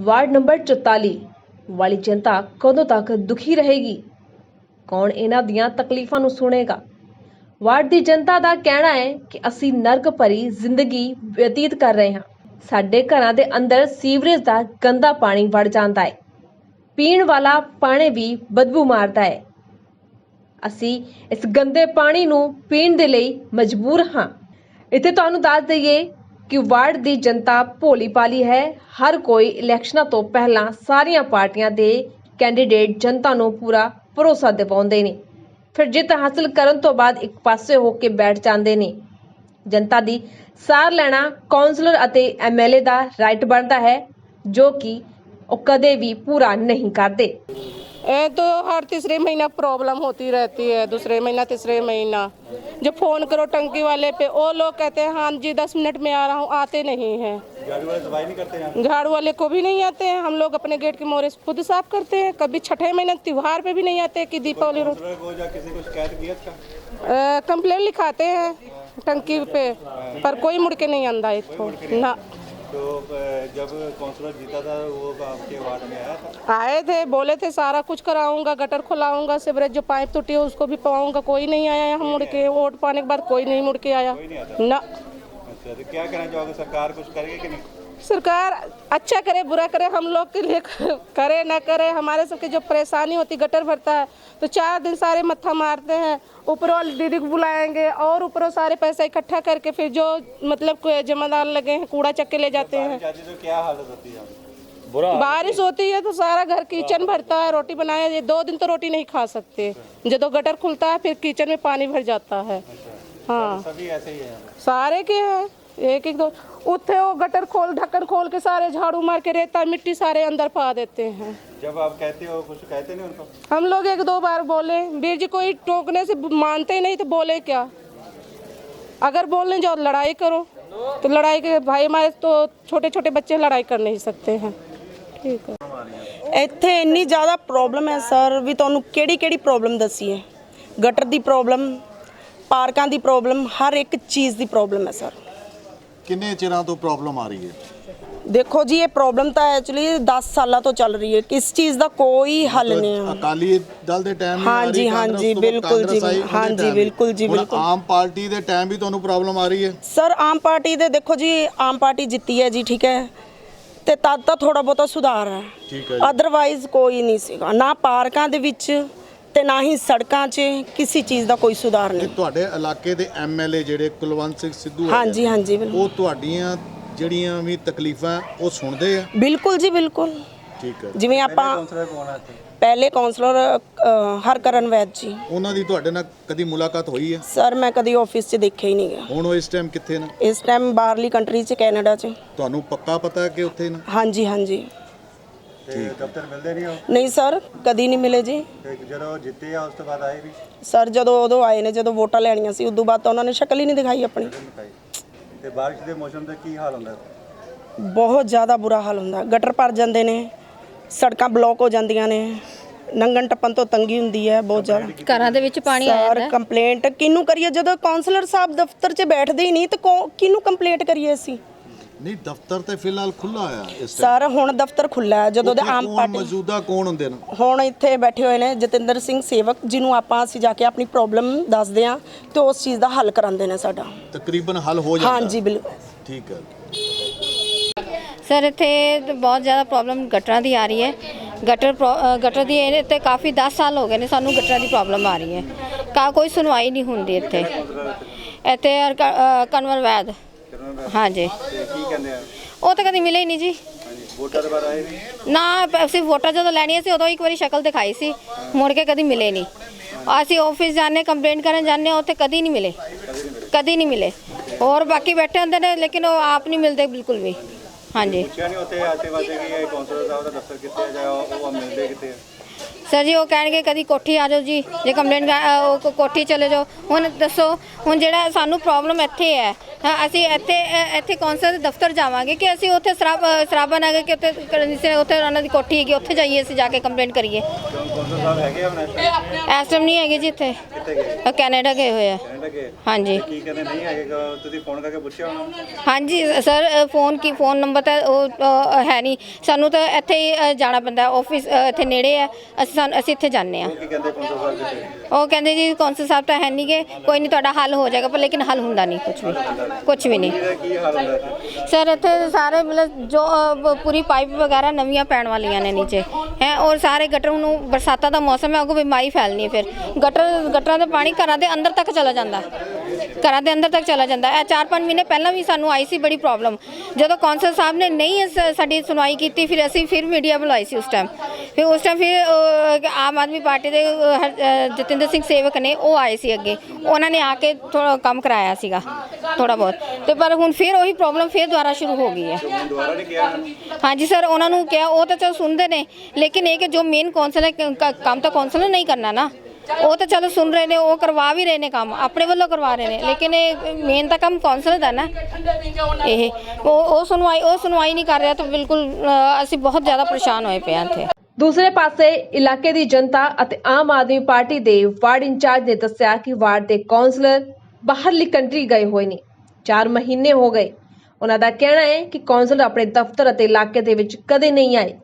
Ward number 44 ਵਾਲੀ ਜਨਤਾ ਕਦੋਂ ਤੱਕ ਦੁਖੀ ਰਹੇਗੀ? ਕੌਣ ਇਹਨਾਂ ਦੀਆਂ ਤਕਲੀਫਾਂ ਨੂੰ ਸੁਣੇਗਾ? ਵਾਰਡ ਦੀ ਜਨਤਾ ਦਾ ਕਹਿਣਾ ਹੈ ਕਿ ਅਸੀਂ ਨਰਕ ਭਰੀ ਜ਼ਿੰਦਗੀ ਬਤੀਤ ਕਰ ਰਹੇ ਹਾਂ। ਸਾਡੇ ਘਰਾਂ ਦੇ ਅੰਦਰ ਸੀਵਰੇਜ ਦਾ ਗੰਦਾ ਪਾਣੀ ਵੜ ਜਾਂਦਾ ਹੈ। ਪੀਣ ਵਾਲਾ ਪਾਣੀ ਵੀ ਬਦਬੂ ਮਾਰਦਾ ਹੈ। ਅਸੀਂ ਇਸ ਗੰਦੇ ਪਾਣੀ ਨੂੰ ਪੀਣ ਦੇ ਲਈ ਮਜਬੂਰ ਹਾਂ। ਇੱਥੇ ਤੁਹਾਨੂੰ ਦੱਸ ਦਈਏ ਕਿ ਵਾਰਡ ਦੀ ਜਨਤਾ ਭੋਲੀ ਪਾਲੀ ਹੈ। ਹਰ ਕੋਈ ਇਲੈਕਸ਼ਨਾਂ ਤੋਂ ਪਹਿਲਾਂ ਸਾਰੀਆਂ ਪਾਰਟੀਆਂ ਦੇ ਕੈਂਡੀਡੇਟ ਜਨਤਾ ਨੂੰ ਪੂਰਾ ਭਰੋਸਾ ਦਿਵਾਉਂਦੇ ਨੇ। ਫਿਰ ਜਿੱਤ ਹਾਸਲ ਕਰਨ ਤੋਂ ਬਾਅਦ ਇੱਕ ਪਾਸੇ ਹੋ ਕੇ ਬੈਠ ਜਾਂਦੇ ਨੇ। ਜਨਤਾ ਦੀ ਸਾਰ ਲੈਣਾ ਕਾਉਂਸਲਰ ਅਤੇ ਐਮਐਲਏ ਦਾ ਰਾਈਟ ਬਣਦਾ ਹੈ, ਜੋ ਕਿ ਉਹ ਕਦੇ ਵੀ ਪੂਰਾ ਨਹੀਂ ਕਰਦੇ। ਇਹ ਤਾਂ ਹਰ ਤੀਸਰੇ ਮਹੀਨਾ ਪ੍ਰੋਬਲਮ ਹੋਤੀ ਰਹਤੀ ਹੈ, ਦੂਸਰੇ ਮਹੀਨਾ ਤੀਸਰੇ ਮਹੀਨਾ। जब फ़ोन करो टंकी वाले पे वो लोग कहते हैं हाँ जी दस मिनट में आ रहा हूँ आते नहीं है। झाड़ू वाले को भी नहीं आते हैं हम लोग अपने गेट के मोरे खुद साफ़ करते हैं। कभी छठे महीने त्योहार पे भी नहीं आते कि दीपावली रोज। है कंप्लेन लिखाते हैं टंकी पे पर कोई मुड़ के नहीं आंदा इतो। ना। तो जब काउंसलर जीता था वो आपके वार्ड में आया था। आए थे बोले थे सारा कुछ कराऊँगा गटर खुलाऊँगा सिवरेज जो पाइप टूटी है उसको भी पवाऊँगा कोई नहीं आया यहाँ मुड़ के वोट पाने के बाद कोई नहीं मुड़ के आया। न। अच्छा तो क्या कहना चाहोगे सरकार कुछ करेगी कि नहीं? सरकार अच्छा करे बुरा करे हम लोग के लिए करे ना करे हमारे सबके जो परेशानी होती गटर भरता है तो चार दिन सारे मत्था मारते हैं ऊपर वाली दीदी को बुलाएँगे और ऊपर सारे पैसा इकट्ठा करके फिर जो मतलब कोई जमादार लगे हैं कूड़ा चक्के ले जाते हैं। तो क्या हालत होती है? बारिश होती है तो सारा घर किचन भरता है रोटी बनाया ये दो दिन तो रोटी नहीं खा सकते। जब गटर खुलता है फिर किचन में पानी भर जाता है। हाँ। सभी ऐसे ही है? सारे के हैं। एक एक दो उठे वो गटर खोल ढक्कन खोल के सारे झाड़ू मार के रेता मिट्टी सारे अंदर पा देते हैं जब आप कहते हो कुछ कहते नहीं उनको हम लोग एक दो बार बोले वीर जी कोई टोकने से मानते ही नहीं तो बोले क्या अगर बोलने जाओ लड़ाई करो तो लड़ाई के भाई हमारे तो छोटे छोटे बच्चे लड़ाई कर नहीं सकते हैं ठीक है ਇੱਥੇ ਇੰਨੀ ਜ਼ਿਆਦਾ ਪ੍ਰੋਬਲਮ ਹੈ ਸਰ ਵੀ ਤੁਹਾਨੂੰ ਕਿਹੜੀ ਕਿਹੜੀ ਪ੍ਰੋਬਲਮ ਦੱਸੀਏ ਗਟਰ ਦੀ ਪ੍ਰੋਬਲਮ ਪਾਰਕਾਂ ਦੀ ਪ੍ਰੋਬਲਮ ਹਰ ਇੱਕ ਚੀਜ਼ ਦੀ ਪ੍ਰੋਬਲਮ ਹੈ ਸਰ ਕਿੰਨੇ ਚਿਰਾਂ ਤੋਂ ਪ੍ਰੋਬਲਮ ਆ ਰਹੀ ਹੈ? ਦੇਖੋ ਜੀ ਇਹ ਪ੍ਰੋਬਲਮ ਤਾਂ ਐਕਚੁਅਲੀ 10 ਸਾਲਾਂ ਤੋਂ ਚੱਲ ਰਹੀ ਹੈ। ਕਿਸ ਚੀਜ਼ ਦਾ ਕੋਈ ਹੱਲ ਨਹੀਂ ਹੈ। ਅਕਾਲੀ ਦਲ ਦੇ ਟਾਈਮ ਵੀ ਆ ਹਾਂਜੀ, ਰਹੀ, ਕਾਂਗਰਸ ਹਾਂਜੀ, ਤੋਂ ਬਾਅਦ ਬਿਲਕੁਲ ਜੀ, ਕਾਂਗਰਸ ਆਈ, ਉਹਦੇ ਹਾਂਜੀ, time ਵੀ। ਬਿਲਕੁਲ ਜੀ, ਹੁਣ ਬਿਲਕੁਲ। ਆਮ ਪਾਰਟੀ ਦੇ ਟਾਈਮ ਵੀ ਤੁਹਾਨੂੰ ਪ੍ਰੋਬਲਮ ਆ ਰਹੀ ਹੈ? ਸਰ ਆਮ ਪਾਰਟੀ ਦੇ ਦੇਖੋ ਜੀ ਆਮ ਪਾਰਟੀ ਜਿੱਤੀ ਹੈ ਜੀ ਠੀਕ ਹੈ। ਤੇ ਤਦ ਤਾਂ ਥੋੜਾ ਬਹੁਤਾ ਸੁਧਾਰ ਹੈ। ਠੀਕ ਹੈ ਜੀ। ਅਦਰਵਾਈਜ਼ ਕੋਈ ਨਹੀਂ ਸੀਗਾ। ਨਾ ਪਾਰਕਾਂ ਦੇ ਵਿੱਚ ਤੇ ਨਾ ਹੀ ਸੜਕਾਂ 'ਚ ਕਿਸੇ ਚੀਜ਼ ਦਾ ਕੋਈ ਸੁਧਾਰ ਨਹੀਂ। ਤੁਹਾਡੇ ਇਲਾਕੇ ਦੇ ਐਮਐਲਏ ਜਿਹੜੇ ਕੁਲਵੰਤ ਸਿੰਘ ਸਿੱਧੂ ਹੈਗੇ, ਹਾਂਜੀ ਹਾਂਜੀ ਬਿਲਕੁਲ। ਉਹ ਤੁਹਾਡੀਆਂ ਜਿਹੜੀਆਂ ਵੀ ਤਕਲੀਫਾਂ ਉਹ ਸੁਣਦੇ ਆ? ਬਿਲਕੁਲ ਜੀ ਬਿਲਕੁਲ। ਠੀਕ ਹੈ। ਜਿਵੇਂ ਆਪਾਂ ਪਹਿਲੇ ਕਾਉਂਸਲਰ ਅ, ਹਰਕਰਨ ਵੈਦ ਜੀ। ਉਹਨਾਂ ਦੀ ਤੁਹਾਡੇ ਨਾਲ ਕਦੀ ਮੁਲਾਕਾਤ ਹੋਈ ਹੈ ਸਰ ਮੈਂ ਕਦੀ ਆਫਿਸ 'ਚ ਦੇਖਿਆ ਹੀ ਨਹੀਂ ਗਿਆ। ਹੁਣ ਉਹ ਇਸ ਟਾਈਮ ਕਿੱਥੇ ਨੇ? ਇਸ ਟਾਈਮ ਬਾਹਰਲੀ ਕੰਟਰੀ 'ਚ ਕੈਨੇਡਾ 'ਚ। ਤੁਹਾਨੂੰ ਪੱਕਾ ਪਤਾ ਹੈ ਕਿ ਉੱਥੇ ਨੇ? ਹਾਂਜੀ ਹਾਂਜੀ। ਤੇ ਦਫ਼ਤਰ ਮਿਲਦੇ ਨਹੀਂ ਹੋ ਨਹੀਂ ਸਰ ਕਦੀ ਨਹੀਂ ਮਿਲੇ ਜੀ। ਤੇ ਜਦੋਂ ਜਿੱਤੇ ਆ ਉਸ ਤੋਂ ਬਾਅਦ ਆਏ ਵੀ? ਸਰ ਜਦੋਂ ਉਦੋਂ ਆਏ ਨੇ ਜਦੋਂ ਵੋਟਾਂ ਲੈਣੀਆਂ ਸੀ ਉਦੋਂ ਬਾਅਦ ਤਾਂ ਉਹਨਾਂ ਨੇ ਸ਼ਕਲ ਹੀ ਨਹੀਂ ਦਿਖਾਈ ਆਪਣੀ। ਦਿਖਾਈ। ਤੇ ਬਾਰਿਸ਼ ਦੇ ਮੌਸਮ ਦਾ ਕੀ ਹਾਲ ਹੁੰਦਾ? ਬਹੁਤ ਜ਼ਿਆਦਾ ਬੁਰਾ ਹਾਲ ਹੁੰਦਾ। ਗਟਰ ਭਰ ਜਾਂਦੇ ਨੇ ਸੜਕਾਂ ਬਲੌਕ ਹੋ ਜਾਂਦੀਆਂ ਨੇ ਨੰਗਣ ਟੱਪਣ ਤੋਂ ਤੰਗੀ ਹੁੰਦੀ ਹੈ ਬਹੁਤ ਜ਼ਿਆਦਾ। ਘਰਾਂ ਦੇ ਵਿੱਚ ਪਾਣੀ ਆ ਸਰ ਜਾਂਦਾ ਕੰਪਲੇਂਟ ਕਿਹਨੂੰ ਕਰੀਏ? ਜਦੋਂ ਕਾਉਂਸਲਰ ਸਾਹਿਬ ਦਫ਼ਤਰ 'ਚ ਬੈਠਦੇ ਹੀ ਨਹੀਂ ਤਾਂ ਕਿਹਨੂੰ ਕੰਪਲੇਂਟ ਕਰੀਏ ਅਸੀਂ? ਨਹੀਂ ਦਫ਼ਤਰ ਤੇ ਫਿਲਹਾਲ ਖੁੱਲਾ ਆ ਇਸ ਟਾਈਮ ਸਰ ਹੁਣ ਦਫ਼ਤਰ ਖੁੱਲਾ ਹੈ। ਜਦੋਂ ਦੇ ਆਮ ਪਾਰਟੀ ਮੌਜੂਦਾ ਕੌਣ ਹੁੰਦੇ ਨੇ? ਹੁਣ ਇੱਥੇ ਬੈਠੇ ਹੋਏ ਨੇ ਜਤਿੰਦਰ ਸਿੰਘ ਸੇਵਕ ਜਿਹਨੂੰ ਆਪਾਂ ਅਸੀਂ ਜਾ ਕੇ ਆਪਣੀ ਪ੍ਰੋਬਲਮ ਦੱਸਦੇ ਹਾਂ ਤੇ ਉਸ ਚੀਜ਼ ਦਾ ਹੱਲ ਕਰਾਉਂਦੇ ਨੇ ਸਾਡਾ। ਤਕਰੀਬਨ ਹੱਲ ਹੋ ਜਾਂਦਾ। ਹਾਂਜੀ ਬਿਲਕੁਲ। ਠੀਕ ਹੈ। ਸਰ ਇੱਥੇ ਤਾਂ ਬਹੁਤ ਜ਼ਿਆਦਾ ਪ੍ਰੋਬਲਮ ਗਟਰਾਂ ਦੀ ਆ ਰਹੀ ਹੈ। ਗਟਰ ਪ੍ਰੋ- ਅ, ਗਟਰ ਦੀ ਇਹਦੇ ਤੇ ਕਾਫੀ 10 ਸਾਲ ਹੋ ਗਏ ਨੇ ਸਾਨੂੰ ਗਟਰਾਂ ਦੀ ਪ੍ਰੋਬਲਮ ਆ ਰਹੀ ਹੈ। ਕਾ ਕੋਈ ਸੁਣਵਾਈ ਨਹੀਂ ਹੁੰਦੀ ਇੱਥੇ। ਇੱਥੇ ਅਰ- ਅ, ਕਨਵਰ ਵੈਦ। ਹਾਂਜੀ। ਤੇ ਕੀ ਕਹਿੰਦੇ ਆ ਉਹ ਤਾਂ ਕਦੀ ਮਿਲੇ ਹੀ ਨਹੀਂ ਜੀ। ਹਾਂਜੀ ਵੋਟਾਂ ਦੇ ਬਾਅਦ ਆਏ ਵੀ ਨਾ ਪ- ਅਸੀਂ ਵੋਟਾਂ ਜਦੋਂ ਲੈਣੀਆਂ ਸੀ ਉਦੋਂ ਇੱਕ ਵਾਰੀ ਸ਼ਕਲ ਦਿਖਾਈ ਸੀ। ਮੁੜ ਕੇ ਕਦੀ ਮਿਲੇ ਨਹੀਂ। ਅਸੀਂ ਆਫਿਸ ਜਾਂਦੇ ਕੰਪਲੇਂਟ ਕਰਨ ਜਾਂਦੇ ਹਾਂ, ਉੱਥੇ ਕਦੀ ਨਹੀਂ ਮਿਲੇ। ਕਦੀ ਨਹੀਂ ਮਿਲੇ। ਹੋਰ ਬਾਕੀ ਬੈਠੇ ਹੁੰਦੇ ਨੇ ਲੇਕਿਨ ਉਹ ਆਪ ਨਹੀਂ ਮਿਲਦੇ ਬਿਲਕੁਲ ਵੀ। ਹਾਂਜੀ। ਪੁੱਛਿਆ ਨਹੀਂ ਉੱਥੇ ਆਸੇ ਪਾਸੇ ਕਿ ਇਹ ਕਾਉਂਸਲਰ ਸਾਹਿਬ ਦਾ ਦਫ਼ਤਰ ਕਿੱਥੇ ਆ ਜਾਂ ਉਹ ਉਹ ਮਿਲਦੇ ਕਿੱਥੇ ਆ? ਸਰ ਜੀ ਉਹ ਕਹਿਣਗੇ ਕਦੀ ਕੋਠੀ ਆ ਜਾਓ ਜੀ ਜੇ ਕੰਪਲੇਂਟ ਕੋਠੀ ਚਲੇ ਜਾਓ। ਹੁਣ ਦੱਸੋ ਹੁਣ ਜਿਹੜਾ ਸਾਨੂੰ ਪ੍ਰੋਬਲਮ ਇੱਥੇ ਹੈ ਅਸੀਂ ਇੱਥੇ ਇੱਥੇ ਕੌਂਸਲ ਦੇ ਦਫ਼ਤਰ ਜਾਵਾਂਗੇ ਕਿ ਅਸੀਂ ਉੱਥੇ ਸ਼ਰਾਬ ਸ਼ਰਾਬਾਂ ਨਗਰ ਕਿ ਉੱਥੇ ਉੱਥੇ ਉਹਨਾਂ ਦੀ ਕੋਠੀ ਹੈਗੀ ਉੱਥੇ ਜਾਈਏ ਅਸੀਂ ਜਾ ਕੇ ਕੰਪਲੇਂਟ ਕਰੀਏ? ਇਸ ਟਾਈਮ ਨਹੀਂ ਹੈਗੇ ਜੀ ਇੱਥੇ। ਕੈਨੇਡਾ ਗਏ ਹੋਏ ਆ। ਹਾਂਜੀ। ਕੀ ਕਹਿੰਦੇ ਨਹੀਂ ਹੈਗੇ ਗਾ? ਤੁਸੀਂ ਫੋਨ ਕਰਕੇ ਪੁੱਛਿਆ ਉਹਨਾਂ ਨੂੰ ਹਾਂਜੀ ਸਰ ਫੋਨ ਕੀ ਫੋਨ ਨੰਬਰ ਤਾਂ ਉਹ ਹੈ ਨਹੀਂ। ਸਾਨੂੰ ਤਾਂ ਇੱਥੇ ਹੀ ਜਾਣਾ ਪੈਂਦਾ ਆਫਿਸ ਇੱਥੇ ਨੇੜੇ ਆ ਅਸੀਂ ਸਾਨੂੰ ਅਸੀਂ ਇੱਥੇ ਜਾਂਦੇ ਆ ਉਹ ਕੀ ਕਹਿੰਦੇ ਕੌਂਸਲ ਸਾਹਿਬ ਜੀ ਉਹ ਕਹਿੰਦੇ ਜੀ ਕੌਂਸਲ ਸਾਹਿਬ ਤਾਂ ਹੈ ਨਹੀਂਗੇ ਕੋਈ ਨਹੀਂ ਤੁਹਾਡਾ ਹੱਲ ਹੋ ਜਾਏਗਾ ਪਰ ਲੇਕਿਨ ਹੱਲ ਹੁੰਦਾ ਨਹੀਂ ਕੁਝ ਵੀ। ਕੁਝ ਵੀ ਨਹੀਂ ਇਹਦਾ ਕੀ ਹਾਲ ਹੁੰਦਾ ਇੱਥੇ? ਸਰ ਇੱਥੇ ਸਾਰੇ ਮਤਲਬ ਜੋ ਅ, ਪੂਰੀ ਪਾਈਪ ਵਗੈਰਾ ਨਵੀਆਂ ਪੈਣ ਵਾਲੀਆਂ ਨੇ ਨੀਚੇ। ਹੈ ਔਰ ਸਾਰੇ ਗਟਰ ਨੂੰ ਬਰਸਾਤਾਂ ਦਾ ਮੌਸਮ ਹੈ ਉਹ ਬਿਮਾਰੀ ਫੈਲਣੀ ਹੈ ਫਿਰ। ਗਟਰ ਗਟਰਾਂ ਦਾ ਪਾਣੀ ਘਰਾਂ ਦੇ ਅੰਦਰ ਤੱਕ ਚਲਾ ਜਾਂਦਾ। ਘਰਾਂ ਦੇ ਅੰਦਰ ਤੱਕ ਚਲਾ ਜਾਂਦਾ। ਇਹ 4-5 ਮਹੀਨੇ ਪਹਿਲਾਂ ਵੀ ਸਾਨੂੰ ਆਈ ਸੀ ਬੜੀ ਪ੍ਰੋਬਲਮ ਜਦੋਂ ਕੌਂਸਲ ਸਾਹਿਬ ਨੇ ਨਹੀਂ ਇਸ- ਸਾਡੀ ਸੁਣਵਾਈ ਕੀਤੀ ਫਿਰ ਅਸੀਂ ਫਿਰ ਮੀਡੀਆ ਬੁਲਾਈ ਸੀ ਉਸ ਟਾਈਮ ਫਿਰ ਉਸ ਟਾਈਮ ਫਿਰ ਅ, ਆਮ ਆਦਮੀ ਪਾਰਟੀ ਦੇ ਅ, ਹਰ- ਜਤਿੰਦਰ ਸਿੰਘ ਸੇਵਕ ਨੇ ਉਹ ਆਏ ਸੀ ਅੱਗੇ। ਉਹਨਾਂ ਨੇ ਆ ਕੇ ਥੋੜਾ ਕੰਮ ਕਰਾਇਆ ਸੀਗਾ ਥੋੜਾ ਬਹੁਤ। ਤੇ ਪਰ ਹੁਣ ਫਿਰ ਉਹੀ ਪ੍ਰੋਬਲਮ ਫਿਰ ਦੁਬਾਰਾ ਸ਼ੁਰੂ ਹੋ ਗਈ ਹੈ। ਦੁਬਾਰਾ ਨਹੀਂ ਕਿਹਾ ਹਾਂਜੀ ਸਰ ਉਹਨਾਂ ਨੂੰ ਕਿਹਾ ਉਹ ਤਾਂ ਚਲੋ ਸੁਣਦੇ ਨੇ। ਲੇਕਿਨ ਇਹ ਕਿ ਜੋ ਮੇਨ ਕੌਂਸਲ ਹੈ ਕ- ਕ- ਕੰਮ ਤਾਂ ਕੌਂਸਲ ਨੇ ਨਹੀਂ ਕਰਨਾ ਨਾ। ਉਹ ਤਾਂ ਚਲੋ ਸੁਣ ਰਹੇ ਨੇ, ਉਹ ਕਰਵਾ ਵੀ ਰਹੇ ਨੇ ਕੰਮ, ਆਪਣੇ ਵੱਲੋਂ ਕਰਵਾ ਰਹੇ ਨੇ, ਲੇਕਿਨ ਇਹ ਮੇਨ ਤਾਂ ਕੰਮ ਕੌਂਸਲ ਦਾ ਨਾ। ਇਹ, ਉਹ ਉਹ ਸੁਣਵਾਈ ਉਹ ਸੁਣਵਾਈ ਨਹੀਂ ਕਰ ਰਿਹਾ ਤਾਂ ਬਿਲਕੁਲ ਅਸੀਂ ਬਹੁਤ ਜ਼ਿਆਦਾ ਪਰੇਸ਼ਾਨ ਹੋਏ ਪਏ ਹਾਂ ਇੱਥੇ। ਦੂਸਰੇ ਪਾਸੇ ਇਲਾਕੇ ਦੀ ਜਨਤਾ ਅਤੇ ਆਮ ਆਦਮੀ ਪਾਰਟੀ ਦੇ ਵਾਰਡ ਇੰਚਾਰਜ ਨੇ ਦੱਸਿਆ ਕਿ ਵਾਰਡ ਦੇ ਕੌਂਸਲਰ ਬਾਹਰਲੀ ਕੰਟਰੀ ਗਏ ਹੋਏ ਨੇ। 4 ਮਹੀਨੇ ਹੋ ਗਏ। ਉਹਨਾਂ ਦਾ ਕਹਿਣਾ ਹੈ ਕਿ ਕੌਂਸਲਰ ਆਪਣੇ ਦਫ਼ਤਰ ਅਤੇ ਇਲਾਕੇ ਦੇ ਵਿੱਚ ਕਦੇ ਨਹੀਂ ਆਏ।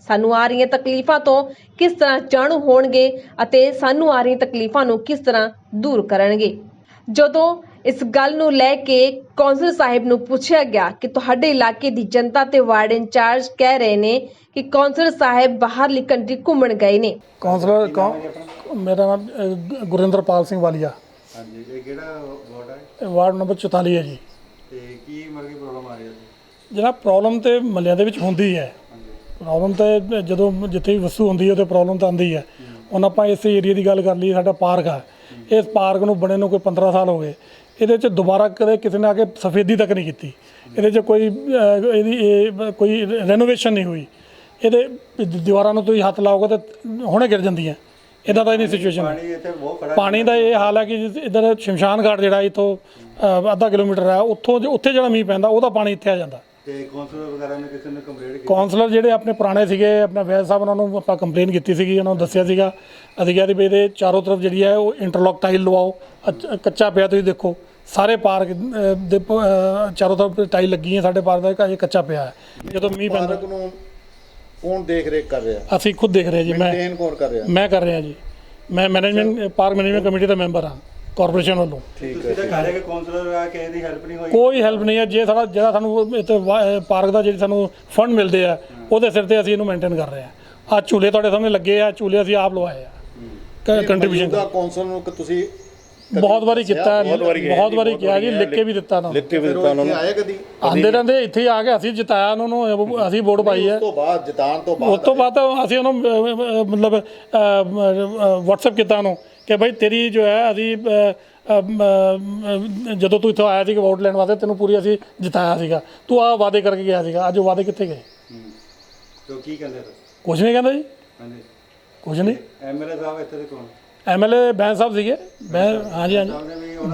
ਸਾਨੂੰ ਆ ਰਹੀਆਂ ਤਕਲੀਫਾਂ ਤੋਂ ਕਿਸ ਤਰ੍ਹਾਂ ਜਾਣੂ ਹੋਣਗੇ ਅਤੇ ਸਾਨੂੰ ਆ ਰਹੀਆਂ ਤਕਲੀਫਾਂ ਨੂੰ ਕਿਸ ਤਰ੍ਹਾਂ ਦੂਰ ਕਰਨਗੇ? ਜਦੋਂ ਇਸ ਗੱਲ ਨੂੰ ਲੈ ਕੇ ਕੌਂਸਲ ਸਾਹਿਬ ਨੂੰ ਪੁੱਛਿਆ ਗਿਆ ਕਿ ਤੁਹਾਡੇ ਇਲਾਕੇ ਦੀ ਜਨਤਾ ਤੇ ਵਾਰਡ ਇੰਚਾਰਜ ਕਹਿ ਰਹੇ ਨੇ ਕਿ ਕੌਂਸਲ ਸਾਹਿਬ ਬਾਹਰਲੀ ਕੰਟਰੀ ਘੁੰਮਣ ਗਏ ਨੇ। ਕਾਉਂਸਲਰ ਕੌ ਮੇਰਾ ਨਾਮ ਅ, ਗੁਰਿੰਦਰਪਾਲ ਸਿੰਘ ਵਾਲੀਆ। ਹਾਂਜੀ ਇਹ ਕਿਹੜਾ ਵਾਰਡ ਹੈ ਇਹ ਵਾਰਡ ਨੰਬਰ 44 ਹੈ ਜੀ। ਤੇ ਕੀ ਕੀ ਪ੍ਰੋਬਲਮ ਆ ਰਹੀ ਹੈ ਜੀ? ਜਨਾਬ ਪ੍ਰੋਬਲਮ ਤੇ ਮੱਲਿਆਂ ਦੇ ਵਿੱਚ ਹੁੰਦੀ ਹੈ। ਪ੍ਰੋਬਲਮ ਤੇ ਜਦੋਂ ਜਿੱਥੇ ਵੀ ਵਸਤੂ ਹੁੰਦੀ ਹੈ ਤੇ ਪ੍ਰੋਬਲਮ ਤਾਂ ਆਉਂਦੀ ਹੈ। ਹੁਣ ਆਪਾਂ ਇਸ ਏਰੀਆ ਦੀ ਗੱਲ ਕਰ ਲਈ ਸਾਡਾ ਪਾਰਕ ਆ। ਇਸ ਪਾਰਕ ਨੂੰ ਬਣੇ ਨੂੰ ਕੋਈ 15 ਸਾਲ ਹੋ ਗਏ। ਇਹਦੇ 'ਚ ਦੁਬਾਰਾ ਕਦੇ ਕਿਸੇ ਨੇ ਆ ਕੇ ਸਫੇਦੀ ਤੱਕ ਨਹੀਂ ਕੀਤੀ। ਇਹਦੇ 'ਚ ਕੋਈ ਇਹਦੀ ਇਹ ਕੋਈ ਰੈਨੋਵੇਸ਼ਨ ਨਹੀਂ ਹੋਈ। ਇਹਦੇ ਦੀਵਾਰਾਂ ਨੂੰ ਤੁਸੀਂ ਹੱਥ ਲਾਓਗੇ ਤੇ ਹੁਣੇ ਗਿਰ ਜਾਂਦੀਆਂ। ਇਦਾਂ ਦਾ ਇਹਦੀ ਸਿਚੁਏਸ਼ਨ ਹੈ। ਪਾਣੀ ਇੱਥੇ ਬਹੁਤ ਖੜਾ ਪਾਣੀ ਦਾ ਇਹ ਹਾਲ ਹੈ ਕਿ ਇੱਧਰ ਸ਼ਮਸ਼ਾਨ ਘਾਟ ਜਿਹੜਾ ਇੱਥੋਂ ਅੱਧਾ ਕਿਲੋਮੀਟਰ ਹੈ। ਉੱਥੋਂ ਉੱਥੇ ਜਿਹੜਾ ਮੀਂਹ ਪੈਂਦਾ ਉਹਦਾ ਪਾਣੀ ਇੱਥੇ ਆ ਜਾਂਦਾ। ਤੇ ਕੌਂਸਲ ਵਗੈਰਾ ਨੇ ਕਿਸੇ ਨੇ ਕੰਪਲੇਂਟ ਕੀਤੀ? ਕਾਉਂਸਲਰ ਜਿਹੜੇ ਆਪਣੇ ਪੁਰਾਣੇ ਸੀਗੇ ਆਪਣਾ ਵੈਦ ਸਾਹਿਬ ਉਹਨਾਂ ਨੂੰ ਆਪਾਂ ਕੰਪਲੇਨ ਕੀਤੀ ਸੀਗੀ ਉਹਨਾਂ ਨੂੰ ਦੱਸਿਆ ਸੀਗਾ। ਸੀ ਵੀ ਇਹਦੇ ਚਾਰੋਂ ਤਰਫ ਜਿਹੜੀ ਹੈ ਉਹ ਇੰਟਰਲੌਕ ਟਾਈਲ ਲਵਾਓ ਅੱਛ- ਕੱਚਾ ਪਿਆ ਤੁਸੀਂ ਦੇਖੋ। ਸਾਰੇ ਪਾਰਕ ਅ, ਦੇ ਪ- ਅ, ਚਾਰੋਂ ਤਰਫ ਟਾਈਲ ਲੱਗੀ ਹੈ ਸਾਡੇ ਪਾਰਕ ਦਾ ਅਜੇ ਕੱਚਾ ਪਿਆ ਹੈ। ਜਦੋਂ ਮੀਂਹ ਪੈਂਦਾ ਪਾਰਕ ਨੂੰ ਕੌਣ ਦੇਖ ਰੇਖ ਕਰ ਰਿਹਾ? ਅਸੀਂ ਖੁਦ ਦੇਖ ਰਹੇ ਜੀ ਮੈਂ ਮੇਨਟੇਨ ਕੌਣ ਕਰ ਰਿਹਾ? ਮੈਂ ਕਰ ਰਿਹਾ ਜੀ। ਮੈਂ ਮੈਨੇਜਮੈਂਟ ਪਾਰਕ ਮੈਨੇਜਮੈਂਟ ਕਮੇਟੀ ਦਾ ਮੈਂਬਰ ਹਾਂ। ਕਾਰਪੋਰੇਸ਼ਨ ਵੱਲੋਂ। ਤੁਸੀਂ ਤਾਂ ਕਹਿ ਰਹੇ ਕਿ ਕੌਂਸਲਰ ਆ ਕਿਸੇ ਦੀ ਹੈਲਪ ਨਹੀਂ ਹੋਈ। ਕੋਈ ਹੈਲਪ ਨਹੀਂ ਹੈ ਜੇ ਸਾਡਾ ਜਿਹੜਾ ਸਾਨੂੰ ਇੱਥੇ ਪਾਰਕ ਦਾ ਜਿਹੜੇ ਸਾਨੂੰ ਫੰਡ ਮਿਲਦੇ ਆ ਉਹਦੇ ਸਿਰ ਤੇ ਅਸੀਂ ਇਹਨੂੰ ਮੇਨਟੇਨ ਕਰ ਰਹੇ ਆ। ਆ ਝੂਲੇ ਤੁਹਾਡੇ ਸਾਹਮਣੇ ਲੱਗੇ ਆ ਝੂਲੇ ਅਸੀਂ ਆਪ ਲਵਾਏ ਆ। ਕੰਟਰੀਬਿਊਸ਼ਨ ਮੌਜੂਦਾ ਕੌਂਸਲ ਨੂੰ ਕਿ ਤੁਸੀਂ ਬਹੁਤ ਵਾਰੀ ਕੀਤਾ ਬਹੁਤ ਵਾਰੀ ਕਿਹਾ ਜੀ ਲਿਖ ਕੇ ਵੀ ਦਿੱਤਾ ਨਾ। ਲਿਖ ਕੇ ਵੀ ਦਿੱਤਾ ਉਹਨਾਂ ਨੂੰ। ਆਏ ਕਦੀ? ਆਂਦੇ ਰਹਿੰਦੇ ਇੱਥੇ ਹੀ ਆ ਕੇ ਅਸੀਂ ਜਿਤਾਇਆ ਉਹਨਾਂ ਨੂੰ ਅਸੀਂ ਵੋਟ ਪਾਈ ਹੈ। ਉਸ ਤੋਂ ਬਾਅਦ ਜਿਤਾਨ ਤੋਂ ਉਸ ਬਾਅਦ ਤੋਂ ਬਾਅਦ ਅਸੀਂ ਉਹਨੂੰ ਮਤਲਬ WhatsApp ਕੀਤਾ ਉਹਨੂੰ। ਕਿ ਭਾਈ ਤੇਰੀ ਜੋ ਹੈ ਅਸੀਂ ਜਦੋਂ ਤੂੰ ਇੱਥੋਂ ਆਇਆ ਸੀ ਵੋਟ ਲੈਣ ਵਾਸਤੇ ਤੈਨੂੰ ਪੂਰੀ ਅਸੀਂ ਜਿਤਾਇਆ ਸੀਗਾ। ਤੂੰ ਆ ਵਾਅਦੇ ਕਰਕੇ ਗਿਆ ਸੀਗਾ। ਅੱਜ ਉਹ ਵਾਅਦੇ ਕਿੱਥੇ ਗਏ? ਤੇ ਕੀ ਕਹਿੰਦੇ ਕੁਝ ਨਹੀਂ ਕਹਿੰਦਾ ਜੀ। ਹਾਂਜੀ। ਕੁਝ ਨਹੀਂ। ਐਮਐਲਏ ਸਾਹਿਬ ਇੱਥੇ ਦੇ ਕੌਣ? ਐਮਐਲਏ ਬੈਂਸ ਸਾਹਿਬ ਸੀਗੇ। ਬੈਂ ਹਾਂਜੀ ਹਾਂਜੀ।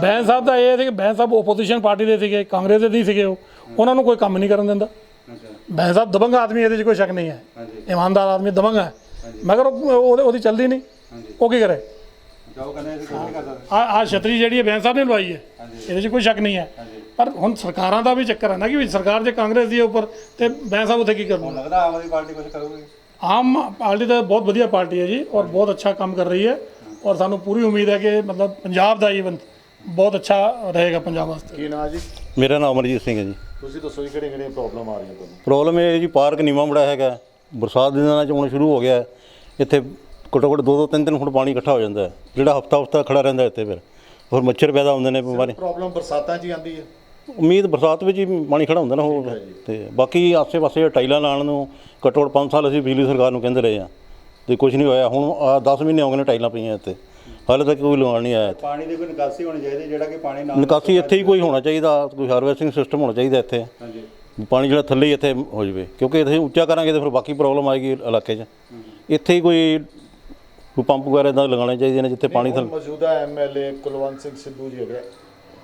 ਬੈਂਸ ਸਾਹਿਬ ਦਾ ਇਹ ਸੀ ਕਿ ਬੈਂਸ ਸਾਹਿਬ ਆਪੋਜੀਸ਼ਨ ਪਾਰਟੀ ਦੇ ਸੀਗੇ ਕਾਂਗਰਸ ਦੇ ਨਹੀਂ ਸੀਗੇ ਉਹ। ਉਹਨਾਂ ਨੂੰ ਕੋਈ ਕੰਮ ਨਹੀਂ ਕਰਨ ਦਿੰਦਾ। ਅੱਛਾ। ਬੈਂਸ ਸਾਹਿਬ ਦਬੰਗ ਆਦਮੀ ਇਹਦੇ 'ਚ ਕੋਈ ਸ਼ੱਕ ਨਹੀਂ ਹੈ। ਹਾਂਜੀ। ਇਮਾਨਦਾਰ ਆਦਮੀ ਦਬੰਗ ਹੈ। ਮਗਰ ਉਹ- ਉਹਦੇ- ਉਹਦੀ ਚੱਲਦੀ ਨਹੀਂ। ਹਾਂਜੀ। ਉਹ ਕੀ ਕਰੇ? ਜਾਓ ਕਹਿੰਦੇ ਅਸੀਂ ਕੁਝ ਨਹੀਂ ਕਰ ਸਕਦੇ। ਆ ਆ ਛਤਰੀ ਜਿਹੜੀ ਹੈ ਬੈਂਸ ਸਾਹਿਬ ਨੇ ਲਵਾਈ ਹੈ। ਇਹਦੇ 'ਚ ਕੋਈ ਸ਼ੱਕ ਨਹੀਂ ਹੈ। ਪਰ ਹੁਣ ਸਰਕਾਰਾਂ ਦਾ ਵੀ ਚੱਕਰ ਹੈ ਨਾ ਕਿ ਵੀ ਸਰਕਾਰ ਜੇ ਕਾਂਗਰਸ ਦੀ ਹੈ ਉੱਪਰ ਤੇ ਬੈਂਸ ਸਾਹਿਬ ਉੱਥੇ ਕੀ ਹੁਣ ਕਰਨਗੇ ਲੱਗਦਾ ਆਮ ਆਦਮੀ ਪਾਰਟੀ ਕੁਝ ਕਰੂਗੀ। ਆਮ ਪਾਰਟੀ ਤਾਂ ਬਹੁਤ ਵਧੀਆ ਪਾਰਟੀ ਹੈ ਜੀ ਔਰ ਬਹੁਤ ਅੱਛਾ ਕੰਮ ਕਰ ਰਹੀ ਹੈ ਔਰ ਸਾਨੂੰ ਪੂਰੀ ਉਮੀਦ ਹੈ ਕਿ ਮਤਲਬ ਪੰਜਾਬ ਦਾ ਈਵਨ ਬਹੁਤ ਅੱਛਾ ਰਹੇਗਾ ਪੰਜਾਬ ਵਾਸਤੇ। ਕੀ ਨਾਂ ਜੀ? ਮੇਰਾ ਨਾਮ ਅਮਰਜੀਤ ਸਿੰਘ ਹੈ ਜੀ। ਤੁਸੀਂ ਦੱਸੋ ਜੀ ਕਿਹੜੇ ਕਿਹੜੇ ਪ੍ਰੋਬਲਮ ਆ ਰਹੀਆਂ ਤੁਹਾਨੂੰ? ਪ੍ਰੋਬਲਮ ਇਹ ਹੈ ਜੀ ਪਾਰਕ ਨੀਵਾਂ ਬੜਾ ਹੈਗਾ ਬਰਸਾਤ ਦੇ ਦਿਨਾਂ 'ਚ ਹੁਣ ਸ਼ੁਰੂ ਹੋ ਗਿਆ ਹੈ। ਇੱਥੇ ਘੱਟੋ ਘੱਟ ਦੋ ਦੋ ਤਿੰਨ ਤਿੰਨ ਫੁੱਟ ਪਾਣੀ ਇਕੱਠਾ ਹੋ ਜਾਂਦਾ ਹੈ। ਜਿਹੜਾ ਹਫਤਾ ਹਫਤਾ ਖੜਾ ਰਹਿੰਦਾ ਇੱਥੇ ਫਿਰ। ਹੋਰ ਮੱਛਰ ਪੈਦਾ ਹੁੰਦੇ ਨੇ ਬਿਮਾਰੀ। ਪ੍ਰੋਬਲਮ ਬਰਸਾਤਾਂ 'ਚ ਹੀ ਆਉਂਦੀ ਹੈ। ਉਮੀਦ ਬਰਸਾਤ ਵਿੱਚ ਹੀ ਪਾਣੀ ਖੜਾ ਹੁੰਦਾ ਨਾ ਹੋਰ। ਤੇ ਬਾਕੀ ਆਸੇ-ਪਾਸੇ ਟਾਈਲਾਂ ਲਾਉਣ ਨੂੰ ਘੱਟੋ ਘੱਟ 5 ਸਾਲ ਅਸੀਂ ਬਿਜਲੀ ਸਰਕਾਰ ਨੂੰ ਕਹਿੰਦੇ ਰਹੇ ਆ ਤੇ ਕੁਝ ਨਹੀਂ ਹੋਇਆ। ਹੁਣ 10 ਮਹੀਨੇ ਹੋ ਗਏ ਨੇ ਟਾਈਲਾਂ ਪਈਆਂ ਇੱਥੇ। ਹਾਲੇ ਤੱਕ ਕੋਈ ਲਗਾਉਣ ਨਹੀਂ ਆਇਆ ਪਾਣੀ ਦੀ ਕੋਈ ਨਿਕਾਸੀ ਹੋਣੀ ਚਾਹੀਦੀ ਜਿਹੜਾ ਕਿ ਪਾਣੀ ਨਾ ਨਿਕਾਸੀ ਇੱਥੇ ਹੀ ਕੋਈ ਹੋਣਾ ਚਾਹੀਦਾ। ਕੋਈ ਹਾਰਵੈਸਟਿੰਗ ਸਿਸਟਮ ਹੋਣਾ ਚਾਹੀਦਾ ਇੱਥੇ। ਹਾਂਜੀ। ਪਾਣੀ ਜਿਹੜਾ ਥੱਲੇ ਹੀ ਇੱਥੇ ਹੋ ਜਾਵੇ। ਕਿਉਂਕਿ ਇੱਥੇ ਉੱਚਾ ਕਰਾਂਗੇ ਤਾਂ ਫਿਰ ਬਾਕੀ ਪ੍ਰੋਬਲਮ ਆਏਗੀ ਇਲਾਕੇ 'ਚ। ਇੱਥੇ ਹੀ ਕੋਈ ਕੋਈ ਪੰਪ ਵਗੈਰਾ ਇਦਾਂ ਲਗਾਉਣੇ ਚਾਹੀਦੇ ਨੇ ਜਿੱਥੇ ਪਾਣੀ ਥੱਲੇ ਮੌਜੂਦਾ ਐਮਐਲਏ ਕੁਲਵੰਤ ਸਿੰਘ ਸਿੱਧੂ ਜੀ ਹੈਗੇ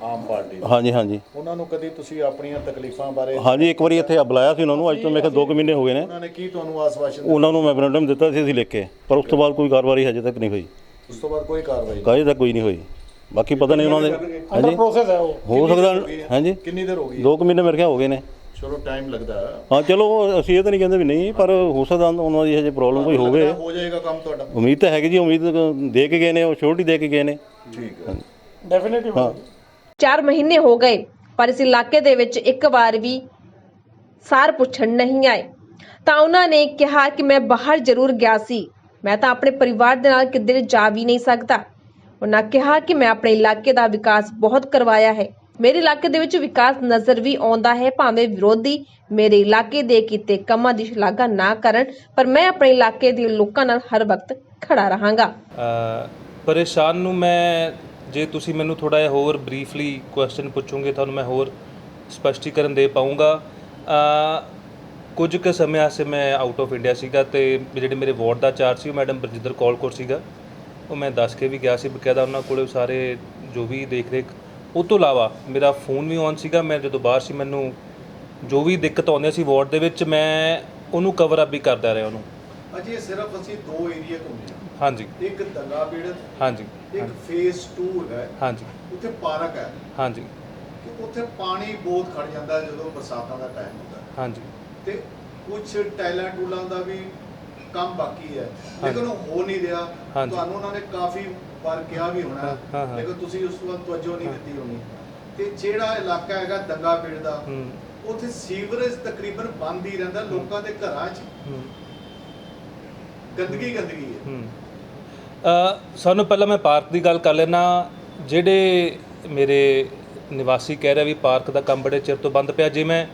ਆਮ ਪਾਰਟੀ ਹਾਂਜੀ ਹਾਂਜੀ। ਉਹਨਾਂ ਨੂੰ ਕਦੀ ਤੁਸੀਂ ਆਪਣੀਆਂ ਤਕਲੀਫਾਂ ਬਾਰੇ ਹਾਂਜੀ ਇੱਕ ਵਾਰੀ ਇੱਥੇ ਬੁਲਾਇਆ ਸੀ ਉਹਨਾਂ ਨੂੰ ਅੱਜ ਤੋਂ ਮੇਰੇ ਖਿਆਲ 2 ਮਹੀਨੇ ਹੋ ਗਏ ਨੇ। ਉਹਨਾਂ ਨੇ ਕੀ ਤੁਹਾਨੂੰ ਆਸਵਾਸ਼ਨ ਉਹਨਾਂ ਨੂੰ ਮੈਮੋਰੈਂਡਮ ਦਿੱਤਾ ਸੀ ਅਸੀਂ ਲਿਖ ਕੇ ਪਰ ਉਸ ਤੋਂ ਬਾਅਦ ਕੋਈ ਕਾਰਵਾਈ ਹਜੇ ਤੱਕ ਨਹੀਂ ਹੋਈ। ਉਸ ਤੋਂ ਬਾਅਦ ਕੋਈ ਕਾਰਵਾਈ ਨਹੀਂ। ਕਾਹੇ ਤੱਕ ਕੋਈ ਨਹੀਂ ਹੋਈ। ਬਾਕੀ ਪਤਾ ਨਹੀਂ ਉਹਨਾਂ ਦੇ ਹਾਂਜੀ। ਪ੍ਰੋਸੈਸ ਹੈ ਉਹ। ਹੋ ਸਕਦਾ ਹਾਂਜੀ। ਕਿੰਨੀ ਦੇਰ ਹੋ ਗਈ 2 ਮਹੀਨੇ ਮੇਰੇ ਖਿਆਲ ਹੋ ਗਏ ਨੇ। ਚਲੋ ਟਾਈਮ ਲੱਗਦਾ। ਹੈ। ਚਲੋ ਅਸੀਂ ਇਹ ਤਾਂ ਨਹੀਂ ਕਹਿੰਦੇ ਵੀ ਨਹੀਂ ਪਰ ਹੋ ਸਕਦਾ ਉਹਨਾਂ ਦੀ ਹਜੇ ਪ੍ਰੋਬਲਮ ਕੋਈ ਹੋਵੇ। ਹੋ ਜਾਏਗਾ ਕੰਮ ਤੁਹਾਡਾ। ਉਮੀਦ ਤਾਂ ਹੈਗੀ ਜੀ ਉਮੀਦ ਦੇ ਕੇ ਗਏ ਨੇ ਉਹ ਛੋਟੀ ਦੇ ਕੇ ਗਏ ਨੇ। ਠੀਕ ਹੈ। ਡੈਫੀਨਿਟਲੀ ਹਾਂ। 4 ਮਹੀਨੇ ਹੋ ਗਏ ਪਰ ਇਸ ਇਲਾਕੇ ਦੇ ਵਿੱਚ ਇੱਕ ਵਾਰ ਵੀ ਸਾਰ ਪੁੱਛਣ ਨਹੀਂ ਆਏ। ਤਾਂ ਉਹਨਾਂ ਨੇ ਕਿਹਾ ਕਿ ਮੈਂ ਬਾਹਰ ਜ਼ਰੂਰ ਗਿਆ ਸੀ। ਮੈਂ ਤਾਂ ਆਪਣੇ ਪਰਿਵਾਰ ਦੇ ਨਾਲ ਕਿੱਧਰ ਜਾ ਵੀ ਨਹੀਂ ਸਕਦਾ। ਉਹਨਾਂ ਕਿਹਾ ਕਿ ਮੈਂ ਆਪਣੇ ਇਲਾਕੇ ਦਾ ਵਿਕਾਸ ਬਹੁਤ ਕਰਵਾਇਆ ਹੈ। ਮੇਰੇ ਇਲਾਕੇ ਦੇ ਵਿੱਚ ਵਿਕਾਸ ਨਜ਼ਰ ਵੀ ਆਉਂਦਾ ਹੈ, ਭਾਵੇਂ ਵਿਰੋਧੀ ਮੇਰੇ ਇਲਾਕੇ ਦੇ ਕੀਤੇ ਕੰਮਾਂ ਦੀ ਸ਼ਲਾਘਾ ਨਾ ਕਰਨ, ਪਰ ਮੈਂ ਆਪਣੇ ਇਲਾਕੇ ਦੇ ਲੋਕਾਂ ਨਾਲ ਹਰ ਵਕਤ ਖੜਾ ਰਹਾਂਗਾ। ਪਰੇਸ਼ਾਨ ਨੂੰ ਮੈਂ, ਜੇ ਤੁਸੀਂ ਮੈਨੂੰ ਥੋੜਾ ਜਿਹਾ ਹੋਰ ਬਰੀਫਲੀ ਕੁਐਸਚਨ ਪੁੱਛੋਗੇ, ਤੁਹਾਨੂੰ ਮੈਂ ਹੋਰ ਸਪਸ਼ਟੀਕਰਨ ਦੇ ਪਾਉਂਗਾ ਕੁਝ ਕੁ ਸਮੇਂ ਆਸੇ ਮੈਂ ਆਊਟ ਆਫ ਇੰਡੀਆ ਸੀਗਾ ਤੇ ਜਿਹੜੇ ਮੇਰੇ ਵਾਰਡ ਦਾ ਚਾਰਜ ਸੀ, ਉਹ ਮੈਡਮ ਬਰਜਿੰਦਰ ਕੌਰ ਕੋਲ ਸੀਗਾ। ਉਹ ਮੈਂ ਦੱਸ ਕੇ ਵੀ ਗਿਆ ਸੀ, ਬਕਾਇਦਾ ਉਹਨਾਂ ਕੋਲੇ ਸਾਰੇ ਜੋ ਵੀ ਦੇਖ ਰੇਖ ਉਹ ਤੋਂ ਇਲਾਵਾ ਮੇਰਾ ਫੋਨ ਵੀ ਔਨ ਸੀਗਾ ਮੈਂ ਜਦੋਂ ਬਾਹਰ ਸੀ ਮੈਨੂੰ ਜੋ ਵੀ ਦਿੱਕਤ ਆਉਂਦੀ ਸੀ ਵਾਰਡ ਦੇ ਵਿੱਚ ਮੈਂ ਉਹਨੂੰ ਕਵਰ ਅਪ ਵੀ ਕਰਦਾ ਰਿਹਾ ਉਹਨੂੰ। ਅਜੇ ਸਿਰਫ ਅਸੀਂ ਦੋ ਏਰੀਆ ਘੁੰਮੇ ਹਾਂ। ਹਾਂਜੀ। ਇੱਕ ਦੰਗਾ ਪੀੜਤ ਹਾਂਜੀ। ਇੱਕ ਫੇਸ 2 ਹੈ ਹਾਂਜੀ। ਉੱਥੇ ਪਾਰਕ ਹੈ। ਹਾਂਜੀ। ਕਿ ਉੱਥੇ ਪਾਣੀ ਬਹੁਤ ਖੜ ਜਾਂਦਾ ਹੈ ਜਦੋਂ ਬਰਸਾਤਾਂ ਦਾ ਟਾਈਮ ਹੁੰਦਾ। ਹੈ। ਹਾਂਜੀ। ਤੇ ਕੁਝ ਟਾਈਲਾਂ ਟੂਲਾਂ ਦਾ ਵੀ ਕੰਮ ਬਾਕੀ ਹੈ। ਲੇਕਿਨ ਉਹ ਹੋ ਨਹੀਂ ਰਿਹਾ। ਹਾਂਜੀ। ਤੁਹਾਨੂੰ ਉਹਨਾਂ ਨੇ ਕਾਫੀ ਵਾਰ ਕਿਹਾ ਵੀ ਹੋਣਾ। ਲੇਕਿਨ ਤੁਸੀਂ ਉਸ ਵੱਲ ਤਵੱਜੋ ਨਹੀਂ ਦਿੱਤੀ ਹੋਣੀ। ਤੇ ਜਿਹੜਾ ਇਲਾਕਾ ਹੈਗਾ ਦੰਗਾ ਪੀੜ ਦਾ ਉੱਥੇ ਸੀਵਰੇਜ ਤਕਰੀਬਨ ਬੰਦ ਹੀ ਰਹਿੰਦਾ ਲੋਕਾਂ ਦੇ ਘਰਾਂ 'ਚ। ਗੰਦਗੀ ਗੰਦਗੀ ਹੈ। ਸਾਨੂੰ ਪਹਿਲਾਂ ਮੈਂ ਪਾਰਕ ਦੀ ਗੱਲ ਕਰ ਲੈਣਾ ਜਿਹੜੇ ਮੇਰੇ ਨਿਵਾਸੀ ਕਹਿ ਰਿਹਾ ਵੀ ਪਾਰਕ ਦਾ ਕੰਮ ਬੜੇ ਚਿਰ ਤੋਂ ਬੰਦ ਪਿਆ। ਜੇ ਮੈਂ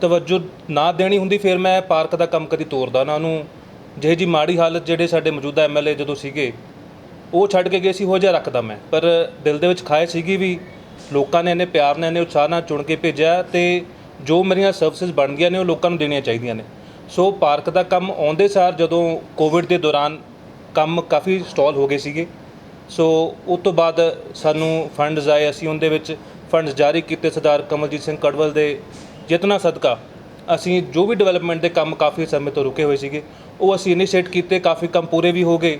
ਤਵੱਜੋ ਨਾ ਦੇਣੀ ਹੁੰਦੀ ਫਿਰ ਮੈਂ ਪਾਰਕ ਦਾ ਕੰਮ ਕਦੀ ਤੋਰਦਾ ਨਾ ਉਹਨੂੰ। ਜਿਹੇ ਜੀ ਮਾੜੀ ਹਾਲਤ ਜਿਹੜੇ ਸਾਡੇ ਮੌਜੂਦਾ ਐਮਐਲਏ ਜਦੋਂ ਸੀਗੇ ਉਹ ਛੱਡ ਕੇ ਗਏ ਸੀ, ਹੋ ਜਿਹਾ ਰੱਖਦਾ ਮੈਂ। ਪਰ ਦਿਲ ਦੇ ਵਿੱਚ ਖਾਏ ਸੀਗੀ ਵੀ ਲੋਕਾਂ ਨੇ ਇਹਨੇ ਪਿਆਰ ਨਾਲ ਇਹਨੇ ਉਤਸ਼ਾਹ ਨਾਲ ਚੁਣ ਕੇ ਭੇਜਿਆ ਤੇ ਜੋ ਮੇਰੀਆਂ ਸਰਵਿਸਿਜ਼ ਬਣ ਗਈਆਂ ਨੇ, ਉਹ ਲੋਕਾਂ ਨੂੰ ਦੇਣੀਆਂ ਚਾਹੀਦੀਆਂ ਨੇ। ਸੋ ਪਾਰਕ ਦਾ ਕੰਮ ਆਉਂਦੇ ਸਾਰ ਜਦੋਂ ਕੋਵਿਡ ਦੇ ਦੌਰਾਨ ਕੰਮ ਕਾਫੀ ਸਟਾਲ ਹੋ ਗਏ ਸੀਗੇ। ਸੋ ਉਸ ਤੋਂ ਬਾਅਦ ਸਾਨੂੰ ਫੰਡਸ ਆਏ ਅਸੀਂ ਉਹਦੇ ਵਿੱਚ। ਫੰਡਸ ਜਾਰੀ ਕੀਤੇ ਸਰਦਾਰ ਕਮਲਜੀਤ ਸਿੰਘ ਕੜਵਲ ਦੇ ਯਤਨਾਂ ਸਦਕਾ। ਅਸੀਂ ਜੋ ਵੀ ਡਿਵੈਲਪਮੈਂਟ ਦੇ ਕੰਮ ਕਾਫੀ ਸਮੇਂ ਤੋਂ ਰੁਕੇ ਹੋਏ ਸੀਗੇ, ਉਹ ਅਸੀਂ ਇਨੀਸ਼ੀਏਟ ਕੀਤੇ, ਕਾਫੀ ਕੰਮ ਪੂਰੇ ਵੀ ਹੋ ਗਏ।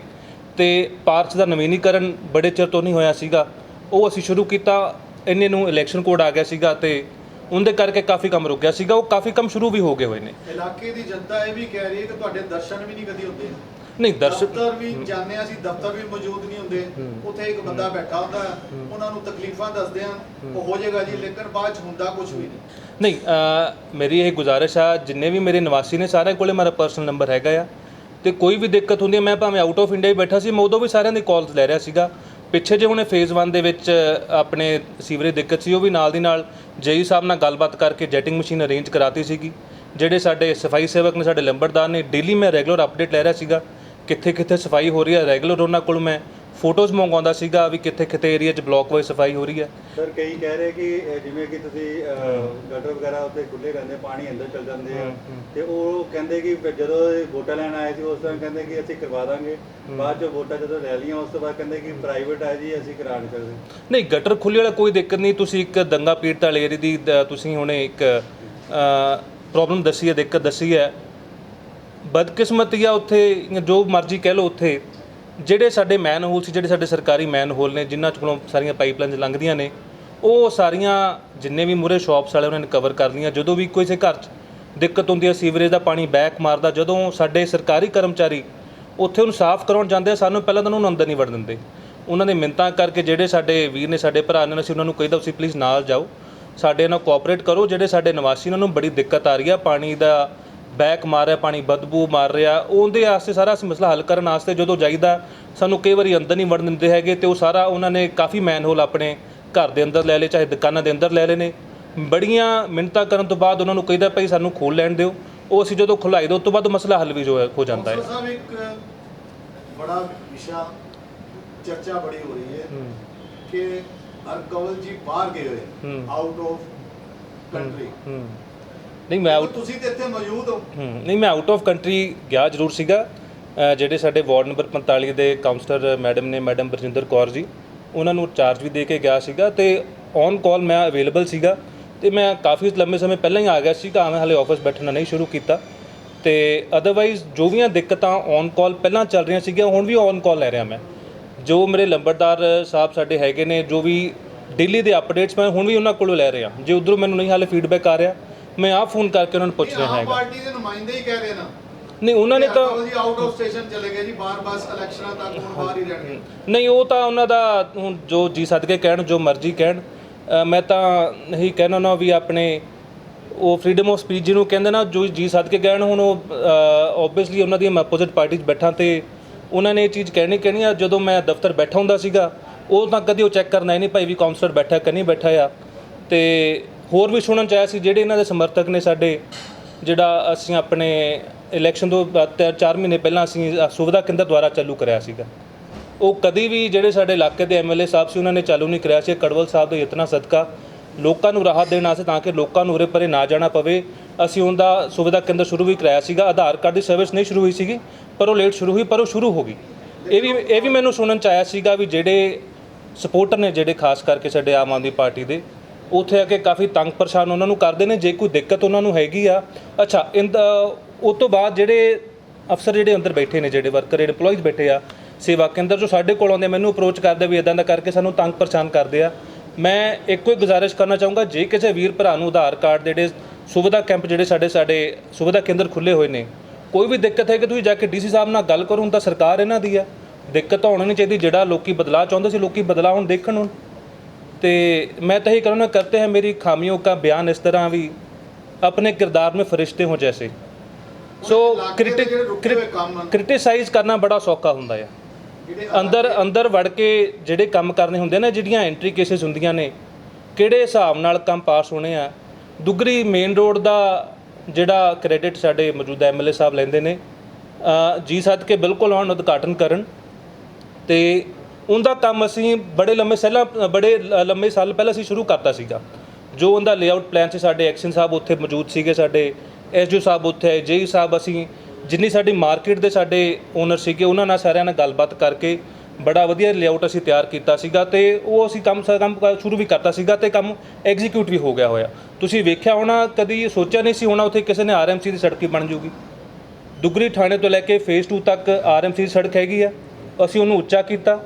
ਤੇ ਪਾਰਕਸ ਦਾ ਨਵੀਨੀਕਰਨ ਬੜੇ ਚਿਰ ਤੋਂ ਨਹੀਂ ਹੋਇਆ ਸੀਗਾ। ਉਹ ਅਸੀਂ ਸ਼ੁਰੂ ਕੀਤਾ ਇੰਨੇ ਨੂੰ ਇਲੈਕਸ਼ਨ ਕੋਡ ਆ ਗਿਆ ਸੀਗਾ ਤੇ ਉਹਦੇ ਕਰਕੇ ਕਾਫੀ ਕੰਮ ਰੁਕ ਗਿਆ ਸੀਗਾ। ਉਹ ਕਾਫੀ ਕੰਮ ਸ਼ੁਰੂ ਵੀ ਹੋ ਗਏ ਹੋਏ ਨੇ। ਇਲਾਕੇ ਦੀ ਜਨਤਾ ਇਹ ਵੀ ਕਹਿ ਰਹੀ ਹੈ ਕਿ ਤੁਹਾਡੇ ਦਰਸ਼ਨ ਵੀ ਨਹੀਂ ਕਦੀ ਹੁੰਦੇ। ਨਹੀਂ ਦਰਸ਼ਕ ਦਫ਼ਤਰ ਵੀ ਹਾਂ ਅਸੀਂ ਦਫ਼ਤਰ ਵੀ ਮੌਜੂਦ ਨਹੀਂ ਹੁੰਦੇ। ਉੱਥੇ ਇੱਕ ਬੰਦਾ ਬੈਠਾ ਹੁੰਦਾ ਉਹਨਾਂ ਨੂੰ ਤਕਲੀਫਾਂ ਦੱਸਦੇ ਆ। ਉਹ ਹੋ ਜਾਏਗਾ ਜੀ ਲੇਕਿਨ ਬਾਅਦ ਚ ਹੁੰਦਾ ਕੁਝ ਵੀ ਨਹੀਂ। ਨਹੀਂ ਮੇਰੀ ਇਹ ਗੁਜ਼ਾਰਿਸ਼ ਆ ਜਿੰਨੇ ਵੀ ਮੇਰੇ ਨਿਵਾਸੀ ਨੇ ਸਾਰਿਆਂ ਕੋਲੇ ਮੇਰਾ ਪਰਸਨਲ ਨੰਬਰ ਹੈਗਾ ਆ। ਤੇ ਕੋਈ ਵੀ ਦਿੱਕਤ ਹੁੰਦੀ ਹੈ, ਮੈਂ ਭਾਵੇਂ ਆਊਟ ਆਫ ਇੰਡੀਆ ਹੀ ਬੈਠਾ ਸੀ, ਮੈਂ ਉਦੋਂ ਵੀ ਸਾਰਿਆਂ ਦੀ ਕਾਲਸ ਲੈ ਰਿਹਾ ਸੀਗਾ। ਪਿੱਛੇ ਜੇ ਹੁਣੇ ਫੇਜ਼ 1 ਦੇ ਵਿੱਚ ਆਪਣੇ ਸੀਵਰੇਜ ਦਿੱਕਤ ਸੀ, ਉਹ ਵੀ ਨਾਲ ਦੀ ਨਾਲ ਜੇਈ ਸਾਹਿਬ ਨਾਲ ਗੱਲਬਾਤ ਕਰਕੇ ਜੈਟਿੰਗ ਮਸ਼ੀਨ ਅਰੇਂਜ ਕਰਾਤੀ ਸੀਗੀ, ਜਿਹੜੇ ਸਾਡੇ ਸਫ਼ਾਈ ਸੇਵਕ ਨੇ, ਸਾਡੇ ਲੰਬੜਦਾਰ ਨੇ ਡੇਲੀ ਮੈਂ ਰੈਗੂਲਰ ਅਪਡੇਟ ਲੈ ਰਿਹਾ ਸੀਗਾ ਕਿੱਥੇ ਕਿੱਥੇ ਸਫ਼ਾਈ ਹੋ ਰਹੀ ਹੈ ਰੈਗੂਲਰ ਉਹਨਾਂ ਕੋਲ ਮੈਂ ਫੋਟੋਜ਼ ਮੰਗਵਾਉਂਦਾ ਸੀਗਾ ਵੀ ਕਿੱਥੇ ਕਿੱਥੇ ਏਰੀਆ 'ਚ ਬਲਾਕ ਵਾਈਜ਼ ਸਫ਼ਾਈ ਹੋ ਰਹੀ ਹੈ। ਸਰ ਕਈ ਕਹਿ ਰਹੇ ਕਿ ਅਹ, ਜਿਵੇਂ ਕਿ ਤੁਸੀਂ ਅਹ, ਗਟਰ ਵਗੈਰਾ ਉੱਤੇ ਖੁੱਲੇ ਰਹਿੰਦੇ ਪਾਣੀ ਅੰਦਰ ਚਲ ਜਾਂਦੇ ਆ। ਤੇ ਉਹ ਕਹਿੰਦੇ ਕਿ ਫਿਰ ਜਦੋਂ ਇਹ ਵੋਟਾਂ ਲੈਣ ਆਏ ਸੀ ਉਸ ਟਾਈਮ ਕਹਿੰਦੇ ਕਿ ਅਸੀਂ ਕਰਵਾ ਦਾਂਗੇ। ਬਾਅਦ ਚ ਵੋਟਾਂ ਜਦੋਂ ਲੈ ਲਈਆਂ ਉਸ ਤੋਂ ਬਾਅਦ ਕਹਿੰਦੇ ਕਿ ਪ੍ਰਾਈਵੇਟ ਹੈ ਜੀ ਅਸੀਂ ਕਰਾ ਨਹੀਂ ਸਕਦੇ। ਨਹੀਂ ਗਟਰ ਖੁੱਲੇ ਵਾਲਾ ਕੋਈ ਦਿੱਕਤ ਨਹੀਂ। ਤੁਸੀਂ ਇੱਕ ਦੰਗਾ ਪੀੜਤ ਵਾਲੇ ਏਰੀਏ ਦੀ ਦ- ਤੁਸੀਂ ਹੁਣੇ ਇੱਕ ਪ੍ਰੋਬਲਮ ਦੱਸੀ ਹੈ ਦਿੱਕਤ ਦੱਸੀ ਹੈ। ਬਦਕਿਸਮਤੀ ਆ ਉੱਥੇ ਜੋ ਮਰਜ਼ੀ ਕਹਿ ਲਓ ਉੱਥੇ। ਜਿਹੜੇ ਸਾਡੇ ਮੈਨ ਹੋਲ ਸੀ, ਜਿਹੜੇ ਸਾਡੇ ਸਰਕਾਰੀ ਮੈਨ ਹੋਲ ਨੇ, ਜਿਨ੍ਹਾਂ ਚ ਕੋਲੋਂ ਸਾਰੀਆਂ ਪਾਈਪਲਾਈਨਸ ਲੰਘਦੀਆਂ ਨੇ, ਉਹ ਸਾਰੀਆਂ ਜਿੰਨੇ ਵੀ ਮੂਰੇ ਸ਼ਾਪਸ ਵਾਲੇ ਉਹਨਾਂ ਨੇ ਕਵਰ ਕਰ ਜਦੋਂ ਵੀ ਕਿਸੇ ਘਰ 'ਚ ਦਿੱਕਤ ਹੁੰਦੀ ਹੈ ਸੀਵਰੇਜ ਦਾ ਪਾਣੀ ਬੈਕ ਮਾਰਦਾ, ਜਦੋਂ ਸਾਡੇ ਸਰਕਾਰੀ ਕਰਮਚਾਰੀ ਉੱਥੇ ਉਹਨੂੰ ਸਾਫ਼ ਕਰਾਉਣ ਜਾਂਦੇ ਆ, ਸਾਨੂੰ ਪਹਿਲਾਂ ਤਾਂ ਉਹਨੂੰ ਅੰਦਰ ਨਹੀਂ ਵੜ ਦਿੰਦੇ। ਉਹਨਾਂ ਨੇ ਮਿੰਤਾਂ ਕਰਕੇ ਜਿਹੜੇ ਸਾਡੇ ਵੀਰ ਨੇ, ਸਾਡੇ ਭਰਾ ਨੇ ਅਸੀਂ ਉਹਨਾਂ ਨੂੰ ਕਹਿੰਦਾ ਤੁਸੀਂ ਪਲੀਜ਼ ਨਾਲ ਜਾਓ। ਸਾਡੇ ਨਾਲ ਕੋਆਪਰੇਟ ਕਰੋ, ਜਿਹੜੇ ਸਾਡੇ ਨਿਵਾਸੀ ਨੇ, ਉਹਨਾਂ ਨੂੰ ਬੜੀ ਦਿੱਕਤ ਆ ਰਹੀ ਆ, ਪਾਣੀ ਦਾ ਬੈਕ ਮਾਰ ਰਿਹਾ ਪਾਣੀ ਬਦਬੂ ਮਾਰ ਰਿਹਾ। ਉਹਦੇ ਵਾਸਤੇ ਸਾਰਾ ਅਸੀਂ ਮਸਲਾ ਹੱਲ ਕਰਨ ਵਾਸਤੇ ਜਦੋਂ ਜਾਈਦਾ ਸਾਨੂੰ ਕਈ ਵਾਰੀ ਅੰਦਰ ਨਹੀਂ ਵੜਨ ਦਿੰਦੇ ਹੈਗੇ ਤੇ ਉਹ ਸਾਰਾ ਉਹਨਾਂ ਨੇ ਕਾਫੀ ਮੈਨਹੋਲ ਆਪਣੇ ਘਰ ਦੇ ਅੰਦਰ ਲੈ ਲਏ ਚਾਹੇ ਦੁਕਾਨਾਂ ਦੇ ਅੰਦਰ ਲੈ ਲਏ ਨੇ। ਬੜੀਆਂ ਮਿੰਨਤਾਂ ਕਰਨ ਤੋਂ ਬਾਅਦ ਉਹਨਾਂ ਨੂੰ ਕਹੀਦਾ ਭਾਈ ਸਾਨੂੰ ਖੋਲ ਲੈਣ ਦਿਓ। ਉਹ ਅਸੀਂ ਜਦੋਂ ਖੁਲਾਈ ਦੋ ਉਸ ਤੋਂ ਬਾਅਦ ਮਸਲਾ ਹੱਲ ਵੀ ਜੋ ਹੈ ਹੋ ਜਾਂਦਾ ਹੈ। ਸਾਹਿਬ ਇੱਕ ਬੜਾ ਵਿਸ਼ਾ ਚਰਚਾ ਬੜੀ ਹੋ ਰਹੀ ਹੈ ਕਿ ਅਰਕਵਲ ਜੀ ਬਾਹਰ ਗਏ ਹੋਏ। ਆਊਟ ਆਫ ਕੰਟਰੀ ਨਹੀਂ ਮੈਂ out- ਤੁਸੀਂ ਤੇ ਇੱਥੇ ਮੌਜੂਦ ਹੋ। ਹੂੰ ਨਹੀਂ ਮੈਂ ਆਊਟ ਆਫ ਕੰਟਰੀ ਗਿਆ ਜ਼ਰੂਰ ਸੀਗਾ। ਅ, ਜਿਹੜੇ ਸਾਡੇ ਵਾਰਡ ਨੰਬਰ 45 ਦੇ ਕਾਉਂਸਲਰ ਮੈਡਮ ਨੇ ਮੈਡਮ ਬਰਜਿੰਦਰ ਕੌਰ ਜੀ ਉਹਨਾਂ ਨੂੰ ਚਾਰਜ ਵੀ ਦੇ ਕੇ ਗਿਆ ਸੀਗਾ ਤੇ ਔਨ ਕਾਲ ਮੈਂ ਅਵੇਲੇਬਲ ਸੀਗਾ ਤੇ ਮੈਂ ਕਾਫੀ ਲੰਬੇ ਸਮੇਂ ਪਹਿਲਾਂ ਹੀ ਆ ਗਿਆ ਸੀਗਾ ਮੈਂ ਹਲੇ ਆਫਿਸ ਬੈਠਣਾ ਨਹੀਂ ਸ਼ੁਰੂ ਕੀਤਾ। ਤੇ ਅਦਰਵਾਈਜ਼ ਜੋ ਵੀ ਦਿੱਕਤਾਂ ਔਨ ਕਾਲ ਪਹਿਲਾਂ ਚੱਲ ਰਹੀਆਂ ਸੀਗੀਆਂ ਹੁਣ ਵੀ ਔਨ ਕਾਲ ਲੈ ਰਿਹਾ ਮੈਂ। ਜੋ ਮੇਰੇ ਲੰਬੜਦਾਰ ਸਾਹਿਬ ਸਾਡੇ ਹੈਗੇ ਨੇ ਜੋ ਵੀ ਡੇਲੀ ਦੇ ਅਪਡੇਟਸ ਮੈਂ ਹੁਣ ਵੀ ਉਹਨਾਂ ਕੋਲੋਂ ਲੈ ਰਿਹਾ। ਜੇ ਉਧਰੋਂ ਮੈਨੂੰ ਨਹੀਂ ਹਾਲੇ ਫੀਡਬੈਕ ਆ ਰਿਹਾ ਮੈਂ ਆਪ ਫੋਨ ਕਰਕੇ ਉਹਨਾਂ ਨੂੰ ਪੁੱਛ ਰਿਹਾ ਹੈਗਾ। ਪਾਰਟੀ ਦੇ ਨੁਮਾਇੰਦੇ ਹੀ ਕਹਿ ਰਹੇ ਨਾ। ਨਹੀਂ ਉਹਨਾਂ ਨੇ ਤਾਂ ਜੀ ਆਊਟ ਆਫ ਸਟੇਸ਼ਨ ਚਲੇ ਗਏ ਜੀ ਬਾਰ ਬਸ ਇਲੈਕਸ਼ਨਾਂ ਤੱਕ ਹੁਣ ਬਾਹਰ ਹੀ ਰਹਿਣਗੇ। ਨਹੀਂ ਉਹ ਤਾਂ ਉਹਨਾਂ ਦਾ ਹੁਣ ਜੋ ਜੀ ਸਦਕੇ ਕਹਿਣ ਜੋ ਮਰਜ਼ੀ ਕਹਿਣ। ਮੈਂ ਤਾਂ ਨਹੀਂ ਕਹਿਣਾ ਨਾ ਵੀ ਆਪਣੇ ਉਹ ਫਰੀडम ਆਫ ਸਪੀਚ ਜਿਹਨੂੰ ਕਹਿੰਦੇ ਨਾ ਜੋ ਜੀ ਸਦਕੇ ਕਹਿਣ ਹੁਣ ਉਹ ਆਬਵੀਅਸਲੀ ਉਹਨਾਂ ਦੀ ਮੈਂ ਆਪੋਜ਼ਿਟ ਪਾਰਟੀ 'ਚ ਬੈਠਾ ਤੇ ਉਹਨਾਂ ਨੇ ਇਹ ਚੀਜ਼ ਕਹਿਣੀ ਕਹਿਣੀ ਆ ਜਦੋਂ ਮੈਂ ਦਫ਼ਤਰ ਬੈਠਾ ਹੁੰਦਾ ਸੀਗਾ ਉਹ ਤਾਂ ਕਦੀ ਉਹ ਚੈੱਕ ਕਰਨਾ ਹੀ ਨਹੀਂ ਭਾਈ ਵੀ ਕਾਉਂਸਲਰ ਬੈਠਾ ਕਿ ਨਹੀਂ ਬੈਠਾ ਆ। ਤੇ ਹੋਰ ਵੀ ਸੁਣਨ ਚ ਆਇਆ ਸੀ, ਜਿਹੜੇ ਇਹਨਾਂ ਦੇ ਸਮਰਥਕ ਨੇ ਸਾਡੇ, ਜਿਹੜਾ ਅਸੀਂ ਆਪਣੇ ਇਲੈਕਸ਼ਨ ਤੋਂ 4 ਮਹੀਨੇ ਪਹਿਲਾਂ ਅਸੀਂ ਸੁਵਿਧਾ ਕੇਂਦਰ ਦੁਆਰਾ ਚਾਲੂ ਕਰਿਆ ਸੀਗਾ। ਉਹ ਕਦੀ ਵੀ ਜਿਹੜੇ ਸਾਡੇ ਇਲਾਕੇ ਦੇ ਐਮਐਲਏ ਸਾਹਿਬ ਸੀ, ਉਹਨਾਂ ਨੇ ਚਾਲੂ ਨਹੀਂ ਕਰਿਆ ਸੀ। ਕੜਵਲ ਸਾਹਿਬ ਦੇ ਇਤਨਾ ਸਦਕਾ, ਲੋਕਾਂ ਨੂੰ ਰਾਹਤ ਦੇਣ ਵਾਸਤੇ ਤਾਂ ਕਿ ਲੋਕਾਂ ਨੂੰ ਉਰੇ ਪਰੇ ਨਾ ਜਾਣਾ ਪਵੇ। ਅਸੀਂ ਉਹਦਾ ਸੁਵਿਧਾ ਕੇਂਦਰ ਸ਼ੁਰੂ ਵੀ ਕਰਾਇਆ ਸੀਗਾ। ਆਧਾਰ ਕਾਰਡ ਦੀ ਸਰਵਿਸ ਨਹੀਂ ਸ਼ੁਰੂ ਹੋਈ ਸੀਗੀ, ਪਰ ਉਹ ਲੇਟ ਸ਼ੁਰੂ ਹੋਈ, ਪਰ ਉਹ ਸ਼ੁਰੂ ਹੋ ਗਈ। ਇਹ ਵੀ ਇਹ ਵੀ ਮੈਨੂੰ ਸੁਣਨ ਚ ਆਇਆ ਸੀਗਾ ਵੀ ਜਿਹੜੇ ਸਪੋਰਟਰ ਨੇ, ਜਿਹੜੇ ਖਾਸ ਕਰਕੇ ਸਾਡੇ ਆਮ ਆਦਮੀ ਪਾਰਟੀ ਦੇ ਉੱਥੇ ਆ ਕੇ ਕਾਫੀ ਤੰਗ ਪਰੇਸ਼ਾਨ ਉਹਨਾਂ ਨੂੰ ਕਰਦੇ ਨੇ, ਜੇ ਕੋਈ ਦਿੱਕਤ ਉਹਨਾਂ ਨੂੰ ਹੈਗੀ ਆ। ਅੱਛਾ ਇਨ ਉਸ ਤੋਂ ਬਾਅਦ ਜਿਹੜੇ ਅਫਸਰ ਜਿਹੜੇ ਅੰਦਰ ਬੈਠੇ ਨੇ, ਜਿਹੜੇ ਵਰਕਰ EMPLOYEES ਬੈਠੇ ਆ, ਸੇਵਾ ਕੇਂਦਰ ਜੋ ਸਾਡੇ ਕੋਲ ਆਉਂਦੇ, ਮੈਨੂੰ ਅਪਰੋਚ ਕਰਦੇ ਵੀ ਇਦਾਂ ਦਾ ਕਰਕੇ ਸਾਨੂੰ ਤੰਗ ਪਰੇਸ਼ਾਨ ਕਰਦੇ ਆ। ਮੈਂ ਇੱਕੋ ਹੀ ਗੁਜ਼ਾਰਿਸ਼ ਕਰਨਾ ਚਾਹੂੰਗਾ, ਜੇ ਕਿਸੇ ਵੀਰ ਭਰਾ ਨੂੰ ਆਧਾਰ ਕਾਰਡ ਜਿਹੜੇ ਸੁਵਿਧਾ ਕੈਂਪ ਜਿਹੜੇ ਸਾਡੇ ਸਾਡੇ ਸੁਵਿਧਾ ਕੇਂਦਰ ਖੁੱਲੇ ਹੋਏ ਨੇ, ਕੋਈ ਵੀ ਦਿੱਕਤ ਹੈ ਕਿ ਤੁਸੀਂ ਜਾ ਕੇ ਡੀਸੀ ਸਾਹਿਬ ਨਾਲ ਗੱਲ ਕਰੋ ਤਾਂ ਸਰਕਾਰ ਇਹਨਾਂ ਦੀ ਆ। ਦਿੱਕਤ ਤਾਂ ਹੋਣੀ ਨਹੀਂ ਚਾਹੀਦੀ, ਜਿਹੜਾ ਲੋਕੀ ਬਦਲਾਅ ਚਾਹੁੰਦੇ ਸੀ, ਲੋਕੀ ਬਦਲਾਅ ਹੁਣ ਦੇਖਣ ਹੁਣ। ਤੇ मैं तो यही करूँगा करते हैं मेरी खामियों का बयान इस तरह भी अपने किरदार में फरिश्ते हों जैसे सो ਇਲਾਕੇ ਦੇ ਜਿਹੜੇ ਰੁਕੇ ਹੋਏ ਕੰਮ ਹਨ। ਕ੍ਰਿਟਿਸਾਈਜ਼ ਕਰਨਾ ਬੜਾ ਸੌਖਾ ਹੁੰਦਾ ਆ ਜਿਹੜੇ ਅੰਦਰ ਅੰਦਰ ਵੜ ਕੇ ਜਿਹੜੇ ਕੰਮ ਕਰਨੇ ਹੁੰਦੇ ਨੇ ਜਿਹੜੀਆਂ ਐਂਟਰੀ ਕੇਸਿਸ ਹੁੰਦੀਆਂ ਨੇ ਕਿਹੜੇ ਹਿਸਾਬ ਨਾਲ ਕੰਮ ਪਾਸ ਹੋਣੇ ਆ ਦੁਗਰੀ ਮੇਨ ਰੋਡ ਦਾ ਜਿਹੜਾ ਕ੍ਰੈਡਿਟ ਸਾਡੇ ਮੌਜੂਦਾ ਐਮਐਲਏ ਸਾਹਿਬ ਲੈਂਦੇ ਨੇ ਅ, ਜੀ ਸੱਦ ਕੇ ਬਿਲਕੁਲ ਆਉਣ ਉਦਘਾਟਨ ਕਰਨ ਤੇ ਉਹਦਾ ਕੰਮ ਅਸੀਂ ਬੜੇ ਲੰਮੇ ਸੈਲਾਂ ਬੜੇ ਲ- ਲੰਮੇ ਸਾਲ ਪਹਿਲਾਂ ਅਸੀਂ ਸ਼ੁਰੂ ਕਰਤਾ ਸੀਗਾ। ਜੋ ਉਹਦਾ ਲੇਆਊਟ ਪਲਾਨ ਸੀ, ਸਾਡੇ ਐਕਸ਼ਨ ਸਾਹਿਬ ਉੱਥੇ ਮੌਜੂਦ ਸੀਗੇ ਸਾਡੇ ਐਸਜੀਓ ਸਾਹਿਬ ਉੱਥੇ ਜੇਈ ਸਾਹਿਬ ਅਸੀਂ ਜਿੰਨੀ ਸਾਡੀ ਮਾਰਕੀਟ ਦੇ ਸਾਡੇ ਓਨਰ ਸੀਗੇ, ਉਹਨਾਂ ਨਾਲ ਸਾਰਿਆਂ ਨਾਲ ਗੱਲਬਾਤ ਕਰਕੇ ਬੜਾ ਵਧੀਆ ਲੇਆਊਟ ਅਸੀਂ ਤਿਆਰ ਕੀਤਾ ਸੀਗਾ ਤੇ ਉਹ ਅਸੀਂ ਕੰਮ ਸਾ, ਕੰਮ ਸ਼ੁਰੂ ਵੀ ਕਰਤਾ ਸੀਗਾ ਤੇ ਕੰਮ ਐਗਜ਼ੀਕਿਊਟ ਵੀ ਹੋ ਗਿਆ ਹੋਇਆ। ਤੁਸੀਂ ਵੇਖਿਆ ਹੋਣਾ, ਕਦੀ ਸੋਚਿਆ ਨਹੀਂ ਸੀ ਹੋਣਾ ਉੱਥੇ ਕਿਸੇ ਨੇ ਆਰਐਮਸੀ ਦੀ ਸੜਕ ਹੀ ਬਣ ਜੂਗੀ। ਦੁਗਰੀ ਥਾਣੇ ਤੋਂ ਲੈ ਕੇ ਫੇਸ 2 ਤੱਕ ਆਰਐਮਸੀ ਦੀ ਸੜਕ ਹੈਗੀ ਆ। ਅਸੀਂ ਉਹਨੂੰ ਉੱਚਾ ਕੀਤਾ।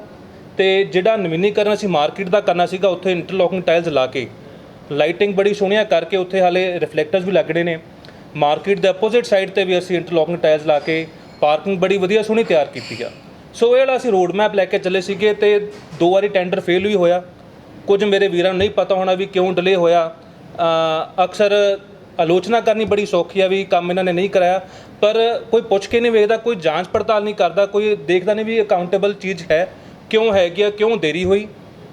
ਤੇ ਜਿਹੜਾ ਨਵੀਨੀਕਰਨ ਅਸੀਂ ਮਾਰਕੀਟ ਦਾ ਕਰਨਾ ਸੀਗਾ, ਉੱਥੇ ਇੰਟਰਲੋਕਿੰਗ ਟਾਈਲਸ ਲਾ ਕੇ। ਲਾਈਟਿੰਗ ਬੜੀ ਸੋਹਣੀਆਂ ਕਰਕੇ ਉੱਥੇ ਹਾਲੇ ਰਿਫਲੈਕਟਰਸ ਵੀ ਲੱਗਣੇ ਨੇ। ਮਾਰਕੀਟ ਦੇ ਆਪੋਜ਼ਿਟ ਸਾਈਡ ਤੇ ਵੀ ਅਸੀਂ ਇੰਟਰਲੋਕਿੰਗ ਟਾਈਲਸ ਲਾ ਕੇ ਪਾਰਕਿੰਗ ਬੜੀ ਵਧੀਆ ਸੋਹਣੀ ਤਿਆਰ ਕੀਤੀ ਆ। ਸੋ ਇਹ ਵਾਲਾ ਅਸੀਂ ਰੋਡ ਮੈਪ ਲੈ ਕੇ ਚੱਲੇ ਸੀਗੇ ਤੇ ਦੋ ਵਾਰੀ ਟੈਂਡਰ ਫੇਲ ਵੀ ਹੋਇਆ। ਕੁਝ ਮੇਰੇ ਵੀਰਾਂ ਨੂੰ ਨਹੀਂ ਪਤਾ ਹੋਣਾ ਵੀ ਕਿਉਂ ਡਿਲੇ ਹੋਇਆ। ਅਕਸਰ ਆਲੋਚਨਾ ਕਰਨੀ ਬੜੀ ਸੌਖੀ ਆ ਵੀ ਕੰਮ ਇਹਨਾਂ ਨੇ ਨਹੀਂ ਕਰਾਇਆ। ਪਰ ਕੋਈ ਪੁੱਛ ਕੇ ਨਹੀਂ ਵੇਖਦਾ, ਕੋਈ ਜਾਂਚ ਪੜਤਾਲ ਨਹੀਂ ਕਰਦਾ, ਕੋਈ ਦੇਖਦਾ ਨਹੀਂ ਵੀ ਅਕਾਊਂਟੇਬਲ ਚੀਜ਼ ਹੈ। ਕਿਉਂ ਹੈਗੀ ਆ ਕਿਉਂ ਦੇਰੀ ਹੋਈ?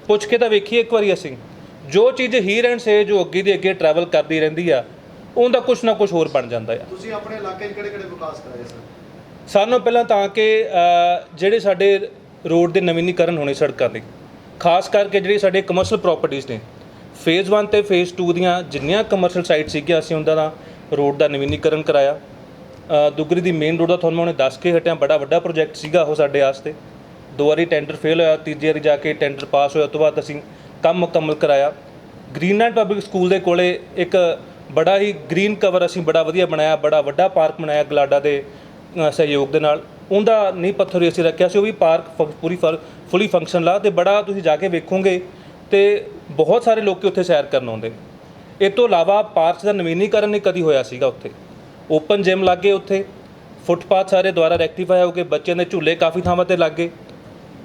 ਪੁੱਛ ਕੇ ਤਾਂ ਵੇਖੀਏ ਇੱਕ ਵਾਰੀ ਅਸੀਂ। ਜੋ ਚੀਜ਼ ਹੀਰ ਐਂਡ ਸੇ ਜੋ ਅੱਗੇ ਦੀ ਅੱਗੇ ਟਰੈਵਲ ਕਰਦੀ ਰਹਿੰਦੀ ਆ ਉਹਦਾ ਕੁਝ ਨਾ ਕੁਝ ਹੋਰ ਬਣ ਜਾਂਦਾ ਆ। ਤੁਸੀਂ ਆਪਣੇ ਇਲਾਕੇ 'ਚ ਕਿਹੜੇ ਕਿਹੜੇ ਵਿਕਾਸ ਕਰਾਏ ਸਰ? ਸਾਨੂੰ ਪਹਿਲਾਂ ਤਾਂ ਕਿ ਜਿਹੜੇ ਸਾਡੇ ਰੋਡ ਦੇ ਨਵੀਨੀਕਰਨ ਹੋਣੇ ਸੜਕਾਂ ਦੇ ਖਾਸ ਕਰਕੇ ਜਿਹੜੀ ਸਾਡੇ ਕਮਰਸ਼ੀਅਲ ਪ੍ਰਾਪਰਟੀਆਂ ਨੇ ਫੇਜ਼ 1 ਤੇ ਫੇਜ਼ 2 ਦੀਆਂ ਜਿੰਨੀਆਂ ਕਮਰਸ਼ੀਅਲ ਸਾਈਟ ਸੀਗੀਆਂ ਅਸੀਂ ਉਹਨਾਂ ਦਾ ਰੋਡ ਦਾ ਨਵੀਨੀਕਰਨ ਕਰਾਇਆ। ਦੁਗਰੀ ਦੀ ਮੇਨ ਰੋਡ ਦਾ ਤੁਹਾਨੂੰ ਮੈਂ ਉਹਨੇ ਦੱਸ ਕੇ ਹਟਿਆ ਬੜਾ ਵੱਡਾ ਪ੍ਰੋਜੈਕਟ ਸੀਗਾ ਉਹ ਸਾਡੇ ਵਾਸਤੇ ਦੋ ਵਾਰੀ ਟੈਂਡਰ ਫੇਲ ਹੋਇਆ, ਤੀਜੀ ਵਾਰੀ ਜਾ ਕੇ ਟੈਂਡਰ ਪਾਸ ਹੋਇਆ, ਉਸ ਤੋਂ ਬਾਅਦ ਅਸੀਂ ਕੰਮ ਮੁਕੰਮਲ ਕਰਾਇਆ। ਗ੍ਰੀਨਲੈਂਡ ਪਬਲਿਕ ਸਕੂਲ ਦੇ ਕੋਲੇ ਇੱਕ ਬੜਾ ਹੀ ਗ੍ਰੀਨ ਕਵਰ ਅਸੀਂ ਬੜਾ ਵਧੀਆ ਬਣਾਇਆ, ਬੜਾ ਵੱਡਾ ਪਾਰਕ ਬਣਾਇਆ ਗਲਾਡਾ ਦੇ ਸਹਿਯੋਗ ਦੇ ਨਾਲ। ਉਹਦਾ ਨੀਂਹ ਪੱਥਰ ਹੀ ਅਸੀਂ ਰੱਖਿਆ ਸੀ, ਉਹ ਵੀ ਪਾਰਕ ਫ- ਪੂਰੀ ਫੁੱਲੀ ਫੰਕਸ਼ਨ ਲਾ ਤੇ ਬੜਾ ਤੁਸੀਂ ਜਾ ਕੇ ਵੇਖੋਗੇ ਤੇ ਬਹੁਤ ਸਾਰੇ ਲੋਕ ਉੱਥੇ ਸੈਰ ਕਰਨ ਆਉਂਦੇ। ਨੇ ਇਹ ਤੋਂ ਇਲਾਵਾ ਪਾਰਕਸ ਦਾ ਨਵੀਨੀਕਰਨ ਨਹੀਂ ਕਦੀ ਹੋਇਆ ਸੀਗਾ ਉੱਥੇ। ਓਪਨ ਜਿਮ ਲੱਗੇ ਉੱਥੇ। ਫੁੱਟਪਾਥ ਸਾਰੇ ਦੁਆਰਾ ਰੈਕਟੀਫਾਈ ਹੋ ਕੇ ਬੱਚਿਆਂ ਦੇ ਝੂਲੇ ਕਾਫੀ ਥਾਵਾਂ ਤੇ ਲੱਗੇ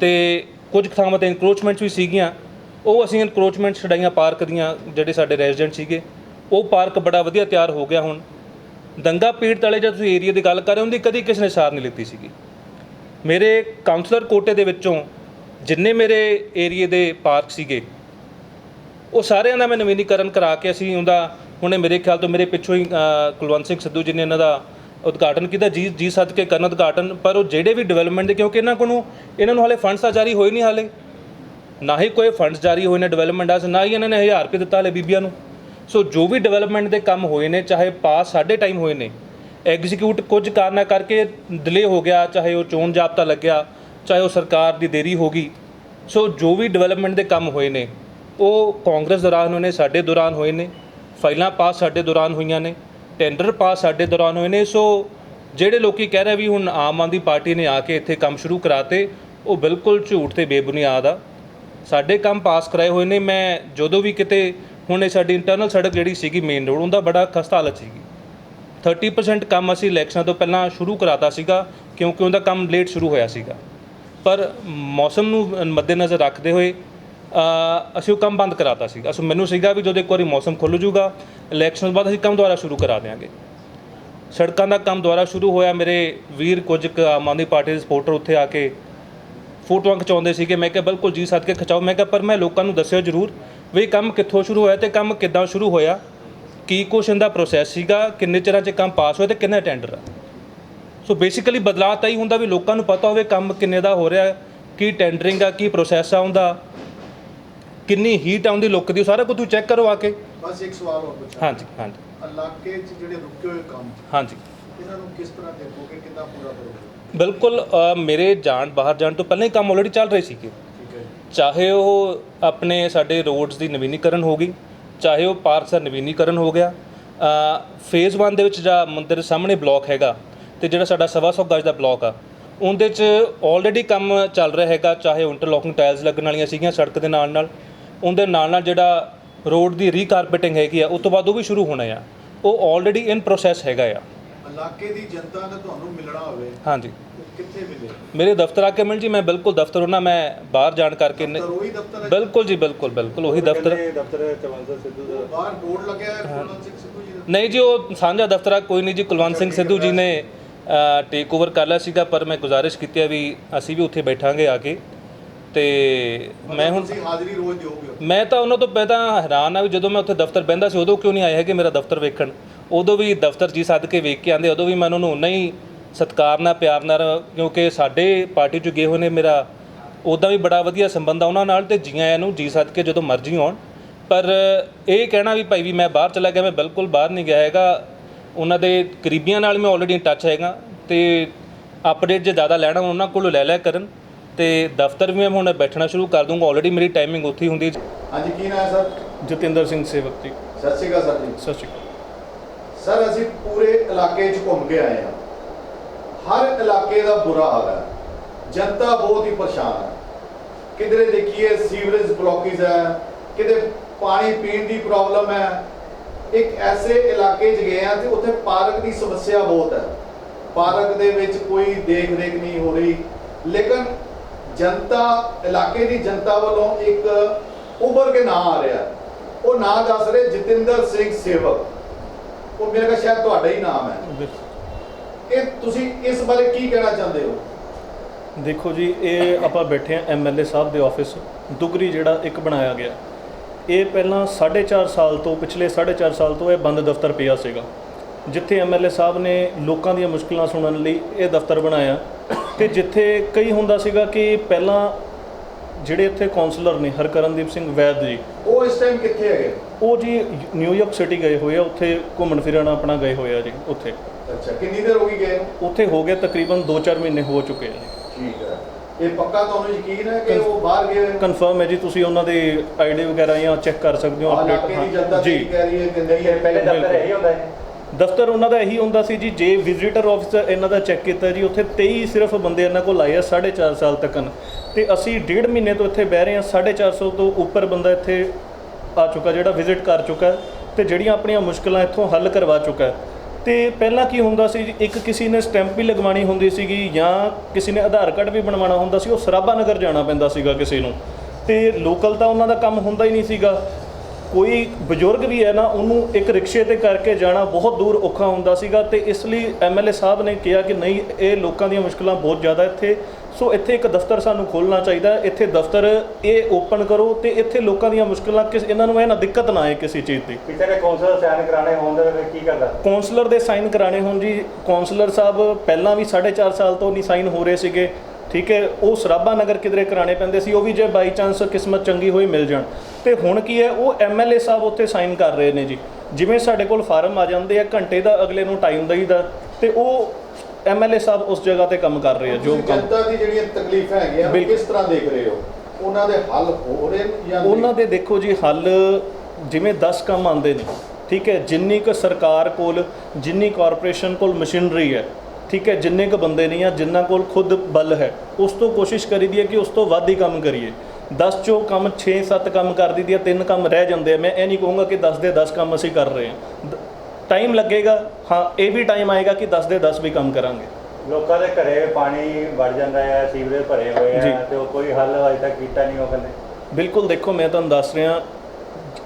ਤੇ ਕੁਝ ਥਾਵਾਂ ਤੇ ਇਨਕਰੋਚਮੈਂਟਸ ਵੀ ਸੀਗੀਆਂ। ਉਹ ਅਸੀਂ ਇਨਕਰੋਚਮੈਂਟ ਛਡਾਈਆਂ ਪਾਰਕ ਦੀਆਂ ਜਿਹੜੇ ਸਾਡੇ ਰੈਜ਼ੀਡੈਂਟ ਸੀਗੇ। ਉਹ ਪਾਰਕ ਬੜਾ ਵਧੀਆ ਤਿਆਰ ਹੋ ਗਿਆ ਹੁਣ। ਦੰਗਾ ਪੀੜਤ ਵਾਲੇ ਜਦ ਤੁਸੀਂ ਏਰੀਆ ਦੀ ਗੱਲ ਕਰ ਰਹੇ ਹੋ, ਉਹਦੀ ਕਦੀ ਕਿਸੇ ਨੇ ਸਾਰ ਨਹੀਂ ਲਿੱਤੀ ਸੀਗੀ। ਮੇਰੇ ਕਾਉਂਸਲਰ ਕੋਟੇ ਦੇ ਵਿੱਚੋਂ ਜਿੰਨੇ ਮੇਰੇ ਏਰੀਏ ਦੇ ਪਾਰਕ ਸੀਗੇ, ਉਹ ਸਾਰਿਆਂ ਦਾ ਮੈਂ ਨਵੀਨੀਕਰਨ ਕਰਾ ਕੇ ਅਸੀਂ ਉਹਦਾ, ਹੁਣੇ ਮੇਰੇ ਖਿਆਲ ਤੋਂ ਮੇਰੇ ਪਿੱਛੋਂ ਹੀ ਕੁਲਵੰਤ ਸਿੰਘ ਸਿੱਧੂ ਜੀ ਨੇ ਇਹਨਾਂ ਦਾ ਉਦਘਾਟਨ ਕੀਤਾ, ਜੀ ਜੀ ਸੱਦ ਕੇ ਕਰਨ ਉਦਘਾਟਨ, ਪਰ ਉਹ ਜਿਹੜੇ ਵੀ ਡਿਵੈਲਪਮੈਂਟ ਦੇ, ਕਿਉਂਕਿ ਇਹਨਾਂ ਕੋਲੋਂ, ਇਹਨਾਂ ਨੂੰ ਹਾਲੇ ਫੰਡਸ ਤਾਂ ਜਾਰੀ ਹੋਏ ਨਹੀਂ ਹਾਲੇ। ਨਾ ਹੀ ਕੋਈ ਫੰਡਸ ਜਾਰੀ ਹੋਏ ਨੇ ਡਿਵੈਲਪਮੈਂਟ ਆਸ ਨਾ ਹੀ ਇਹਨਾਂ ਨੇ 1000 ਰੁਪਏ ਦਿੱਤਾ ਹਲੇ ਬੀਬੀਆਂ ਨੂੰ। ਸੋ ਜੋ ਵੀ ਡਿਵੈਲਪਮੈਂਟ ਦੇ ਕੰਮ ਹੋਏ ਨੇ, ਚਾਹੇ ਪਾਸ ਸਾਡੇ ਟਾਈਮ ਹੋਏ ਨੇ ਐਗਜ਼ੀਕਿਊਟ ਕੁਝ ਕਾਰਨਾਂ ਕਰਕੇ ਡਿਲੇ ਹੋ ਗਿਆ, ਚਾਹੇ ਉਹ ਚੋਣ ਜਾਬਤਾ ਲੱਗਿਆ, ਚਾਹੇ ਉਹ ਸਰਕਾਰ ਦੀ ਦੇਰੀ ਹੋ ਗਈ। ਸੋ ਜੋ ਵੀ ਡਿਵੈਲਪਮੈਂਟ ਦੇ ਕੰਮ ਹੋਏ ਨੇ, ਉਹ ਕਾਂਗਰਸ ਦੌਰਾਨ ਹੋਏ ਨੇ, ਸਾਡੇ ਦੌਰਾਨ ਹੋਏ ਨੇ, ਫਾਈਲਾਂ ਪਾਸ ਸਾਡੇ ਦੌਰਾਨ ਹੋਈਆਂ ਨੇ। ਟੈਂਡਰ ਪਾਸ ਸਾਡੇ ਦੌਰਾਨ ਹੋਏ ਨੇ। ਸੋ ਜਿਹੜੇ ਲੋਕੀ ਕਹਿ ਰਹੇ ਵੀ ਹੁਣ ਆਮ ਆਦਮੀ ਪਾਰਟੀ ਨੇ ਆ ਕੇ ਇੱਥੇ ਕੰਮ ਸ਼ੁਰੂ ਕਰਾਤੇ, ਉਹ ਬਿਲਕੁਲ ਝੂਠ ਤੇ ਬੇਬੁਨਿਆਦ ਆ। ਸਾਡੇ ਕੰਮ ਪਾਸ ਕਰਾਏ ਹੋਏ ਨੇ। ਮੈਂ ਜਦੋਂ ਵੀ ਕਿਤੇ, ਹੁਣ ਇਹ ਸਾਡੀ ਇੰਟਰਨਲ ਸੜਕ ਜਿਹੜੀ ਸੀਗੀ ਮੇਨ ਰੋਡ ਉਹਦਾ ਬੜਾ ਖਸਤਾ ਹਾਲਤ ਸੀਗੀ। 30% ਕੰਮ ਅਸੀਂ ਇਲੈਕਸ਼ਨਾਂ ਤੋਂ ਪਹਿਲਾਂ ਸ਼ੁਰੂ ਕਰਾਤਾ ਸੀਗਾ, ਕਿਉਂਕਿ ਉਹਦਾ ਕੰਮ ਲੇਟ ਸ਼ੁਰੂ ਹੋਇਆ ਸੀਗਾ। ਪਰ ਮੌਸਮ ਨੂੰ ਮੱਦੇਨਜ਼ਰ ਰੱਖਦੇ ਹੋਏ ਅਸੀਂ ਉਹ ਕੰਮ ਬੰਦ ਕਰਾਤਾ ਸੀਗਾ। ਅਸੀਂ ਮੈਨੂੰ ਸੀਗਾ ਵੀ ਜਦੋਂ ਇੱਕ ਵਾਰੀ ਮੌਸਮ ਖੁੱਲ੍ਹ ਜੂਗਾ ਇਲੈਕਸ਼ਨ ਤੋਂ ਬਾਅਦ ਅਸੀਂ ਕੰਮ ਦੁਬਾਰਾ ਸ਼ੁਰੂ ਕਰਾ ਦਿਆਂਗੇ। ਸੜਕਾਂ ਦਾ ਕੰਮ ਦੁਬਾਰਾ ਸ਼ੁਰੂ ਹੋਇਆ। ਮੇਰੇ ਵੀਰ ਕੁਝ ਕੁ ਆਮ ਆਦਮੀ ਪਾਰਟੀ ਦੇ ਸਪੋਰਟਰ ਉੱਥੇ ਆ ਕੇ ਫੋਟੋਆਂ ਖਿਚਾਉਂਦੇ ਸੀਗੇ। ਮੈਂ ਕਿਹਾ, ਬਿਲਕੁਲ ਜੀ, ਸੱਦ ਕੇ ਖਿਚਾਓ। ਮੈਂ ਕਿਹਾ, ਪਰ ਮੈਂ ਲੋਕਾਂ ਨੂੰ ਦੱਸਿਓ ਜ਼ਰੂਰ ਵੀ ਕੰਮ ਕਿੱਥੋਂ ਸ਼ੁਰੂ ਹੋਇਆ ਤੇ ਕੰਮ ਕਿੱਦਾਂ ਸ਼ੁਰੂ ਹੋਇਆ? ਕੀ ਕੁਛ ਇਹਦਾ ਪ੍ਰੋਸੈਸ ਸੀਗਾ? ਕਿੰਨੇ ਚਿਰਾਂ 'ਚ ਕੰਮ ਪਾਸ ਹੋਇਆ ਤੇ ਕਿੰਨਾ ਟੈਂਡਰ ਆ? ਸੋ ਬੇਸਿਕਲੀ ਬਦਲਾਅ ਤਾਂ ਹੀ ਹੁੰਦਾ ਵੀ ਲੋਕਾਂ ਨੂੰ ਪਤਾ ਹੋਵੇ ਕੰਮ ਕਿੰਨੇ ਦਾ ਹੋ ਰਿਹਾ, ਕੀ ਟੈਂਡਰਿੰਗ ਆ, ਕੀ ਪ੍ਰੋਸੈਸ ਆ ਉਹਦਾ। ਕਿੰਨੀ ਹੀਟ ਆਉਂਦੀ ਲੁੱਕ ਦੀ ਸਾਰਾ ਕੁਝ ਤੁਸੀਂ ਚੈੱਕ ਕਰੋ ਆ ਕੇ। ਬਸ ਇੱਕ ਸਵਾਲ ਹੋਰ ਪੁੱਛਾਂ। ਹਾਂਜੀ ਹਾਂਜੀ। ਇਲਾਕੇ 'ਚ ਜਿਹੜੇ ਰੁਕੇ ਹੋਏ ਕੰਮ ਹਾਂਜੀ। ਇਹਨਾਂ ਨੂੰ ਕਿਸ ਤਰ੍ਹਾਂ ਦੇਖੋਗੇ ਕਿੱਦਾਂ ਪੂਰਾ ਕਰੋਗੇ? ਬਿਲਕੁਲ ਅ, ਮੇਰੇ ਜਾਣ ਬਾਹਰ ਜਾਣ ਤੋਂ ਪਹਿਲਾਂ ਹੀ ਕੰਮ ਆਲਰੇਡੀ ਚੱਲ ਰਹੇ ਸੀਗੇ। ਠੀਕ ਹੈ ਚਾਹੇ ਉਹ ਆਪਣੇ ਸਾਡੇ ਰੋਡਸ ਦੀ ਨਵੀਨੀਕਰਨ ਹੋ ਗਈ ਚਾਹੇ ਉਹ ਪਾਰਕਸ ਦਾ ਨਵੀਨੀਕਰਨ ਹੋ ਗਿਆ ਫੇਜ਼ 1 ਦੇ ਵਿੱਚ ਜਿਹੜਾ ਮੰਦਿਰ ਸਾਹਮਣੇ ਬਲਾਕ ਹੈਗਾ ਤੇ ਜਿਹੜਾ ਸਾਡਾ ਸਵਾ ਸੌ ਗਜ ਦਾ ਬਲਾਕ ਆ ਉਹਦੇ 'ਚ ਆਲਰੇਡੀ ਕੰਮ ਚੱਲ ਰਿਹਾ ਹੈਗਾ ਚਾਹੇ ਇੰਟਰਲੋਕਿੰਗ ਟਾਇਲਸ ਲੱਗਣ ਵਾਲੀਆਂ ਸੀਗੀਆਂ ਸੜਕ ਦੇ ਨਾਲ ਨਾਲ ਉਹਦੇ ਨਾਲ ਨਾਲ ਜਿਹੜਾ ਰੋਡ ਦੀ ਰੀਕਾਰਪੇਟਿੰਗ ਹੈਗੀ ਆ ਉਸ ਤੋਂ ਬਾਅਦ ਉਹ ਵੀ ਸ਼ੁਰੂ ਹੋਣਾ ਆ। ਉਹ ਆਲਰੇਡੀ ਇਨ ਪ੍ਰੋਸੈਸ ਹੈਗਾ ਆ। ਇਲਾਕੇ ਦੀ ਜਨਤਾ ਨੇ ਤੁਹਾਨੂੰ ਮਿਲਣਾ ਹੋਵੇ ਹਾਂਜੀ। ਕਿੱਥੇ ਮਿਲੇ? ਮੇਰੇ ਦਫ਼ਤਰ ਆ ਕੇ ਮਿਲ ਜੀ ਮੈਂ ਬਿਲਕੁਲ ਦਫ਼ਤਰ ਉਹਨਾਂ ਮੈਂ ਬਾਹਰ ਜਾਣ ਕਰਕੇ ਨੇ- ਤਾਂ ਉਹੀ ਦਫ਼ਤਰ ਹੈ ਬਿਲਕੁਲ ਜੀ ਬਿਲਕੁਲ ਬਿਲਕੁਲ ਉਹੀ ਦਫ਼ਤਰ। ਕਹਿੰਦੇ ਦਫ਼ਤਰ ਚਵੰਦਰ ਸਿੱਧੂ ਦਾ। ਬਾਹਰ ਬੋਰਡ ਲੱਗਿਆ ਹੈ। ਕੁਲਵੰਤ ਸਿੰਘ ਸਿੱਧੂ ਜੀ ਦਾ। ਨਹੀਂ ਜੀ ਉਹ ਸਾਂਝਾ ਦਫ਼ਤਰ ਆ ਕੋਈ ਨਹੀਂ ਜੀ ਕੁਲਵੰਤ ਸਿੰਘ ਸਿੱਧੂ ਜੀ ਨੇ ਟੇਕ ਓਵਰ ਕਰ ਲਿਆ ਸੀਗਾ ਪਰ ਮੈਂ ਗੁਜ਼ਾਰਿਸ਼ ਕੀਤੀ ਆ ਵੀ ਅਸੀਂ ਵੀ ਉੱਥੇ ਬੈਠਾਂਗੇ ਆ ਕੇ। ਤੇ ਮੈਂ ਹੁਣ ਤੁਸੀਂ ਹਾਜ਼ਰੀ ਰੋਜ਼ ਦਿਓਗੇ ਮੈਂ ਤਾਂ ਉਹਨਾਂ ਤੋਂ ਪਹਿਲਾਂ ਹੈਰਾਨ ਆ ਵੀ ਜਦੋਂ ਮੈਂ ਉੱਥੇ ਦਫ਼ਤਰ ਬਹਿੰਦਾ ਸੀ ਉਦੋਂ ਕਿਉਂ ਨਹੀਂ ਆਏ ਹੈਗੇ ਮੇਰਾ ਦਫ਼ਤਰ ਵੇਖਣ? ਉਦੋਂ ਵੀ ਦਫ਼ਤਰ ਜੀ ਸੱਦ ਕੇ ਵੇਖ ਕੇ ਆਂਦੇ ਉਦੋਂ ਵੀ ਮੈਂ ਉਹਨਾਂ ਨੂੰ ਉਨਾ ਹੀ ਸਤਿਕਾਰ ਨਾਲ ਪਿਆਰ ਨਾਲ ਕਿਉਂਕਿ ਸਾਡੇ ਪਾਰਟੀ 'ਚ ਗਏ ਹੋਏ ਨੇ ਮੇਰਾ ਉਦਾਂ ਵੀ ਬੜਾ ਵਧੀਆ ਸੰਬੰਧ ਆ ਉਹਨਾਂ ਨਾਲ ਤੇ ਜੀਆਂ ਆਇਆਂ ਨੂੰ ਜੀ ਸੱਦ ਕੇ ਜਦੋਂ ਮਰਜ਼ੀ ਆਉਣ। ਪਰ ਇਹ ਕਹਿਣਾ ਵੀ ਭਾਈ ਵੀ ਮੈਂ ਬਾਹਰ ਚਲਾ ਗਿਆ ਮੈਂ ਬਿਲਕੁਲ ਬਾਹਰ ਨਹੀਂ ਗਿਆ ਹੈਗਾ। ਉਹਨਾਂ ਦੇ ਕਰੀਬੀਆਂ ਨਾਲ ਮੈਂ ਆਲਰੇਡੀ ਟੱਚ ਹੈਗਾ ਤੇ ਅਪਡੇਟ ਜੇ ਜ਼ਿਆਦਾ ਲੈਣਾ ਉਹਨਾਂ ਕੋਲੋਂ ਲੈ ਲਿਆ ਕਰਨ। ਤੇ ਦਫ਼ਤਰ ਵੀ ਮੈਂ ਹੁਣ ਬੈਠਣਾ ਸ਼ੁਰੂ ਕਰ ਦੂੰਗਾ। ਆਲਰੇਡੀ ਮੇਰੀ ਟਾਈਮਿੰਗ ਉੱਥੇ ਹੀ ਹੁੰਦੀ ਹੈ। ਹਾਂਜੀ ਕੀ ਨਾਮ ਹੈ ਸਰ? ਜਤਿੰਦਰ ਸਿੰਘ ਸੇਵਕ ਜੀ। ਸਤਿ ਸ਼੍ਰੀ ਅਕਾਲ ਸਰ ਜੀ। ਸਤਿ ਸ਼੍ਰੀ ਅਕਾਲ। ਸਰ ਅਸੀਂ ਪੂਰੇ ਇਲਾਕੇ 'ਚ ਘੁੰਮ ਕੇ ਆਏ ਹਾਂ। ਹਰ ਇਲਾਕੇ ਦਾ ਬੁਰਾ ਹਾਲ ਹੈ। ਜਨਤਾ ਬਹੁਤ ਹੀ ਪਰੇਸ਼ਾਨ ਹੈ। ਕਿਧਰੇ ਦੇਖੀਏ ਸੀਵਰੇਜ ਬਲੌਕੇਜ ਹੈ। ਕਿਤੇ ਪਾਣੀ ਪੀਣ ਦੀ ਪ੍ਰੋਬਲਮ ਹੈ। ਇੱਕ ਐਸੇ ਇਲਾਕੇ 'ਚ ਗਏ ਆ ਤੇ ਉੱਥੇ ਪਾਰਕ ਦੀ ਸਮੱਸਿਆ ਬਹੁਤ ਹੈ। ਪਾਰਕ ਦੇ ਵਿੱਚ ਕੋਈ ਦੇਖ ਰੇਖ ਨਹੀਂ ਹੋ ਰਹੀ। ਲੇਕਿਨ ਜਨਤਾ ਇਲਾਕੇ ਦੀ ਜਨਤਾ ਵੱਲੋਂ ਇੱਕ ਉੱਭਰ ਕੇ ਨਾਂ ਆ ਰਿਹਾ ਉਹ ਨਾਂ ਦੱਸ ਰਹੇ ਜਤਿੰਦਰ ਸਿੰਘ ਸੇਵਕ। ਉਹ ਮੇਰੇ ਖਿਆਲ ਸ਼ਾਇਦ ਤੁਹਾਡਾ ਹੀ ਨਾਮ ਹੈ। ਇਹ ਤੁਸੀਂ ਇਸ ਬਾਰੇ ਕੀ ਕਹਿਣਾ ਚਾਹੁੰਦੇ ਹੋ? ਦੇਖੋ ਜੀ ਇਹ ਆਪਾਂ ਬੈਠੇ ਆ ਐਮਐਲਏ ਸਾਹਿਬ ਦੇ ਆਫਿਸ ਦੁਗਰੀ ਜਿਹੜਾ ਇੱਕ ਬਣਾਇਆ ਗਿਆ। ਇਹ ਪਹਿਲਾਂ 4.5 ਸਾਲ ਤੋਂ ਪਿਛਲੇ 4.5 ਸਾਲ ਤੋਂ ਇਹ ਬੰਦ ਦਫ਼ਤਰ ਪਿਆ ਸੀਗਾ। ਜਿੱਥੇ ਐਮਐਲਏ ਸਾਹਿਬ ਨੇ ਲੋਕਾਂ ਦੀਆਂ ਮੁਸ਼ਕਲਾਂ ਸੁਣਨ ਲਈ ਇਹ ਦਫ਼ਤਰ ਬਣਾਇਆ। ਤੇ ਜਿੱਥੇ ਕਈ ਹੁੰਦਾ ਸੀਗਾ ਕਿ ਪਹਿਲਾਂ ਜਿਹੜੇ ਇੱਥੇ ਕਾਉਂਸਲਰ ਨੇ ਹਰਕਰਨਦੀਪ ਸਿੰਘ ਵੈਦ ਜੀ ਉਹ ਇਸ ਟਾਈਮ ਕਿੱਥੇ ਹੈਗੇ? ਉਹ ਜੀ ਨਿਊਯਾਰਕ ਸਿਟੀ ਗਏ ਹੋਏ ਆ ਉੱਥੇ ਘੁੰਮਣ ਫਿਰਨ ਆਪਣਾ ਗਏ ਹੋਏ ਆ ਜੀ ਉੱਥੇ। ਅੱਛਾ ਕਿੰਨੀ ਦੇਰ ਹੋ ਗਈ ਗਏ? ਨੂੰ? ਉੱਥੇ ਹੋ ਗਏ ਤਕਰੀਬਨ 2-4 ਮਹੀਨੇ ਹੋ ਚੁੱਕੇ ਆ ਜੀ। ਠੀਕ ਹੈ। ਇਹ ਪੱਕਾ ਤੁਹਾਨੂੰ ਯਕੀਨ ਹੈ ਕਿ ਉਹ ਬਾਹਰ ਗਏ ਹੋਏ? ਨੇ? ਕਨਫਰਮ ਹੈ ਜੀ ਤੁਸੀਂ ਉਹਨਾਂ ਦੇ ਆਈਡੀ ਵਗੈਰਾ ਜਾਂ ਚੈੱਕ ਕਰ ਸਕਦੇ ਹੋ ਆਹ ਇਲਾਕੇ ਦੀ ਜਨਤਾ ਜੀ। ਕੀ ਕਹਿ ਰਹੀ ਹੈ ਕਿ ਨਹੀਂ ਪਹਿਲੇ ਦਫ਼ਤਰ ਇਹੀ ਹੁੰਦਾ ਹੈ। ਦਫ਼ਤਰ ਉਹਨਾਂ ਦਾ ਇਹੀ ਹੁੰਦਾ ਸੀ ਜੀ, ਜੇ ਵਿਜ਼ਿਟਰ ਆਫਿਸਰ ਇਹਨਾਂ ਦਾ ਚੈੱਕ ਕੀਤਾ ਜੀ, ਉੱਥੇ 23 ਸਿਰਫ ਬੰਦੇ ਇਹਨਾਂ ਕੋਲ ਆਏ ਆ 4.5 ਸਾਲ ਤੱਕਨ ਤੇ ਅਸੀਂ ਡੇਢ ਮਹੀਨੇ ਤੋਂ ਇੱਥੇ ਬਹਿ ਰਹੇ ਹਾਂ 450 ਤੋਂ ਉੱਪਰ ਬੰਦਾ ਇੱਥੇ ਆ ਚੁੱਕਾ, ਜਿਹੜਾ ਵਿਜ਼ਿਟ ਕਰ ਚੁੱਕਾ ਹੈ ਤੇ ਜਿਹੜੀਆਂ ਆਪਣੀਆਂ ਮੁਸ਼ਕਲਾਂ ਇੱਥੋਂ ਹੱਲ ਕਰਵਾ ਚੁੱਕਾ ਹੈ। ਤੇ ਪਹਿਲਾਂ ਕੀ ਹੁੰਦਾ ਸੀ ਜੀ, ਇੱਕ ਕਿਸੇ ਨੇ ਸਟੈਂਪ ਵੀ ਲਗਵਾਉਣੀ ਹੁੰਦੀ ਸੀਗੀ ਜਾਂ ਕਿਸੇ ਨੇ ਆਧਾਰ ਕਾਰਡ ਵੀ ਬਣਵਾਉਣਾ ਹੁੰਦਾ ਸੀ, ਉਹ ਸਰਾਭਾ ਨਗਰ ਜਾਣਾ ਪੈਂਦਾ ਸੀਗਾ ਕਿਸੇ ਨੂੰ। ਤੇ ਲੋਕਲ ਤਾਂ ਉਹਨਾਂ ਦਾ ਕੰਮ ਹੁੰਦਾ ਹੀ ਨਹੀਂ ਸੀਗਾ। ਕੋਈ ਬਜ਼ੁਰਗ ਵੀ ਹੈ ਨਾ ਉਹਨੂੰ ਇੱਕ ਰਿਕਸ਼ੇ ਤੇ ਕਰਕੇ ਜਾਣਾ ਬਹੁਤ ਦੂਰ ਔਖਾ ਹੁੰਦਾ ਸੀਗਾ ਤੇ ਇਸ ਲਈ ਐਮਐਲਏ ਸਾਹਿਬ ਨੇ ਕਿਹਾ ਕਿ ਨਹੀਂ ਇਹ ਲੋਕਾਂ ਦੀਆਂ ਮੁਸ਼ਕਲਾਂ ਬਹੁਤ ਜ਼ਿਆਦਾ ਇੱਥੇ। ਸੋ ਇੱਥੇ ਇੱਕ ਦਫ਼ਤਰ ਸਾਨੂੰ ਖੋਲ੍ਹਣਾ ਚਾਹੀਦਾ। ਇੱਥੇ ਦਫ਼ਤਰ ਇਹ ਓਪਨ ਕਰੋ ਤੇ ਇੱਥੇ ਲੋਕਾਂ ਦੀਆਂ ਮੁਸ਼ਕਲਾਂ ਕਿਸ ਇਹਨਾਂ ਨੂੰ ਇਹ ਨਾ ਦਿੱਕਤ ਨਾ ਆਏ ਕਿਸੇ ਚੀਜ਼ ਦੀ। ਕਿਸੇ ਨੇ ਕੌਂਸਲ ਸਾਈਨ ਕਰਾਣੇ ਹੋਣ ਦੇ ਕੀ ਕਰਦਾ? ਕਾਉਂਸਲਰ ਦੇ ਸਾਈਨ ਕਰਾਣੇ ਹੋਣ ਜੀ। ਕਾਉਂਸਲਰ ਸਾਹਿਬ ਪਹਿਲਾਂ ਵੀ 4.5 ਸਾਲ ਤੋਂ ਨਹੀਂ ਸਾਈਨ ਹੋ ਰਹੇ ਸੀਗੇ। ਠੀਕ ਹੈ ਉਹ ਸਰਾਭਾ ਨਗਰ ਕਿਧਰੇ ਕਰਾਣੇ ਪੈਂਦੇ ਸੀ ਉਹ ਵੀ ਜੇ ਬਾਈ ਚਾਂਸ ਕਿਸਮਤ ਚੰਗੀ ਹੋਈ ਮਿਲ ਜਾਣ ਤੇ ਹੁਣ ਕੀ ਹੈ ਉਹ ਐਮਐਲਏ ਸਾਹਿਬ ਉੱਥੇ ਸਾਈਨ ਕਰ ਰਹੇ ਨੇ ਜੀ ਜਿਵੇਂ ਸਾਡੇ ਕੋਲ ਫਾਰਮ ਆ ਜਾਂਦੇ ਆ ਘੰਟੇ ਦਾ ਅਗਲੇ ਨੂੰ ਟਾਈਮ ਦਈਦਾ ਤੇ ਉਹ ਐਮਐਲਏ ਸਾਹਿਬ ਉਸ ਜਗ੍ਹਾ ਤੇ ਕੰਮ ਕਰ ਰਹੇ ਆ ਜੋ ਕੰਮ ਜਨਤਾ ਦੀ ਜਿਹੜੀਆਂ ਤਕਲੀਫਾਂ ਹੈਗੀਆਂ ਉਹ। ਕਿਸ ਤਰ੍ਹਾਂ ਦੇਖ ਰਹੇ ਹੋ ਉਹਨਾਂ ਦੇ ਹੱਲ ਹੋ ਰਹੇ ਨੇ ਜਾਂ? ਉਹਨਾਂ ਦੇ ਦੇਖੋ ਜੀ ਹੱਲ ਜਿਵੇਂ 10 ਕੰਮ ਆਉਂਦੇ ਨੇ ਠੀਕ ਹੈ ਜਿੰਨੀ ਕੁ ਸਰਕਾਰ ਕੋਲ ਜਿੰਨੀ ਕਾਰਪੋਰੇਸ਼ਨ ਕੋਲ ਮਸ਼ੀਨਰੀ ਹੈ ਠੀਕ ਹੈ ਜਿੰਨੇ ਕੁ ਬੰਦੇ ਨਹੀਂ ਆ ਜਿਨ੍ਹਾਂ ਕੋਲ ਖੁਦ ਬਲ ਹੈ ਉਸ ਤੋਂ ਕੋਸ਼ਿਸ਼ ਕਰੀਦੀ ਹੈ ਕਿ ਉਸ ਤੋਂ ਵੱਧ ਹੀ ਕੰਮ ਕਰੀਏ। 10 ਚੋਂ ਕੰਮ 6-7 ਕੰਮ ਕਰ ਦਈਦੀ ਆ ਤਿੰਨ ਕੰਮ ਰਹਿ ਜਾਂਦੇ ਆ। ਮੈਂ ਇਹ ਨਹੀਂ ਕਹੂੰਗਾ ਕਿ 10 ਦੇ 10 ਕੰਮ ਅਸੀਂ ਕਰ ਰਹੇ ਹਾਂ। ਟਾਈਮ ਲੱਗੇਗਾ ਹਾਂ ਇਹ ਵੀ ਟਾਈਮ ਆਏਗਾ ਕਿ 10 ਦੇ 10 ਵੀ ਕੰਮ ਕਰਾਂਗੇ। ਲੋਕਾਂ ਦੇ ਘਰੇ ਪਾਣੀ ਵੜ ਜਾਂਦਾ ਹੈ ਸੀਵਰੇਜ ਭਰੇ ਹੋਏ। ਆ ਤੇ ਉਹ ਕੋਈ ਹੱਲ ਅਜੇ ਤੱਕ ਕੀਤਾ ਨਹੀਂ ਉਹ ਕਹਿੰਦੇ। ਬਿਲਕੁਲ ਦੇਖੋ ਮੈਂ ਤੁਹਾਨੂੰ ਦੱਸ ਰਿਹਾ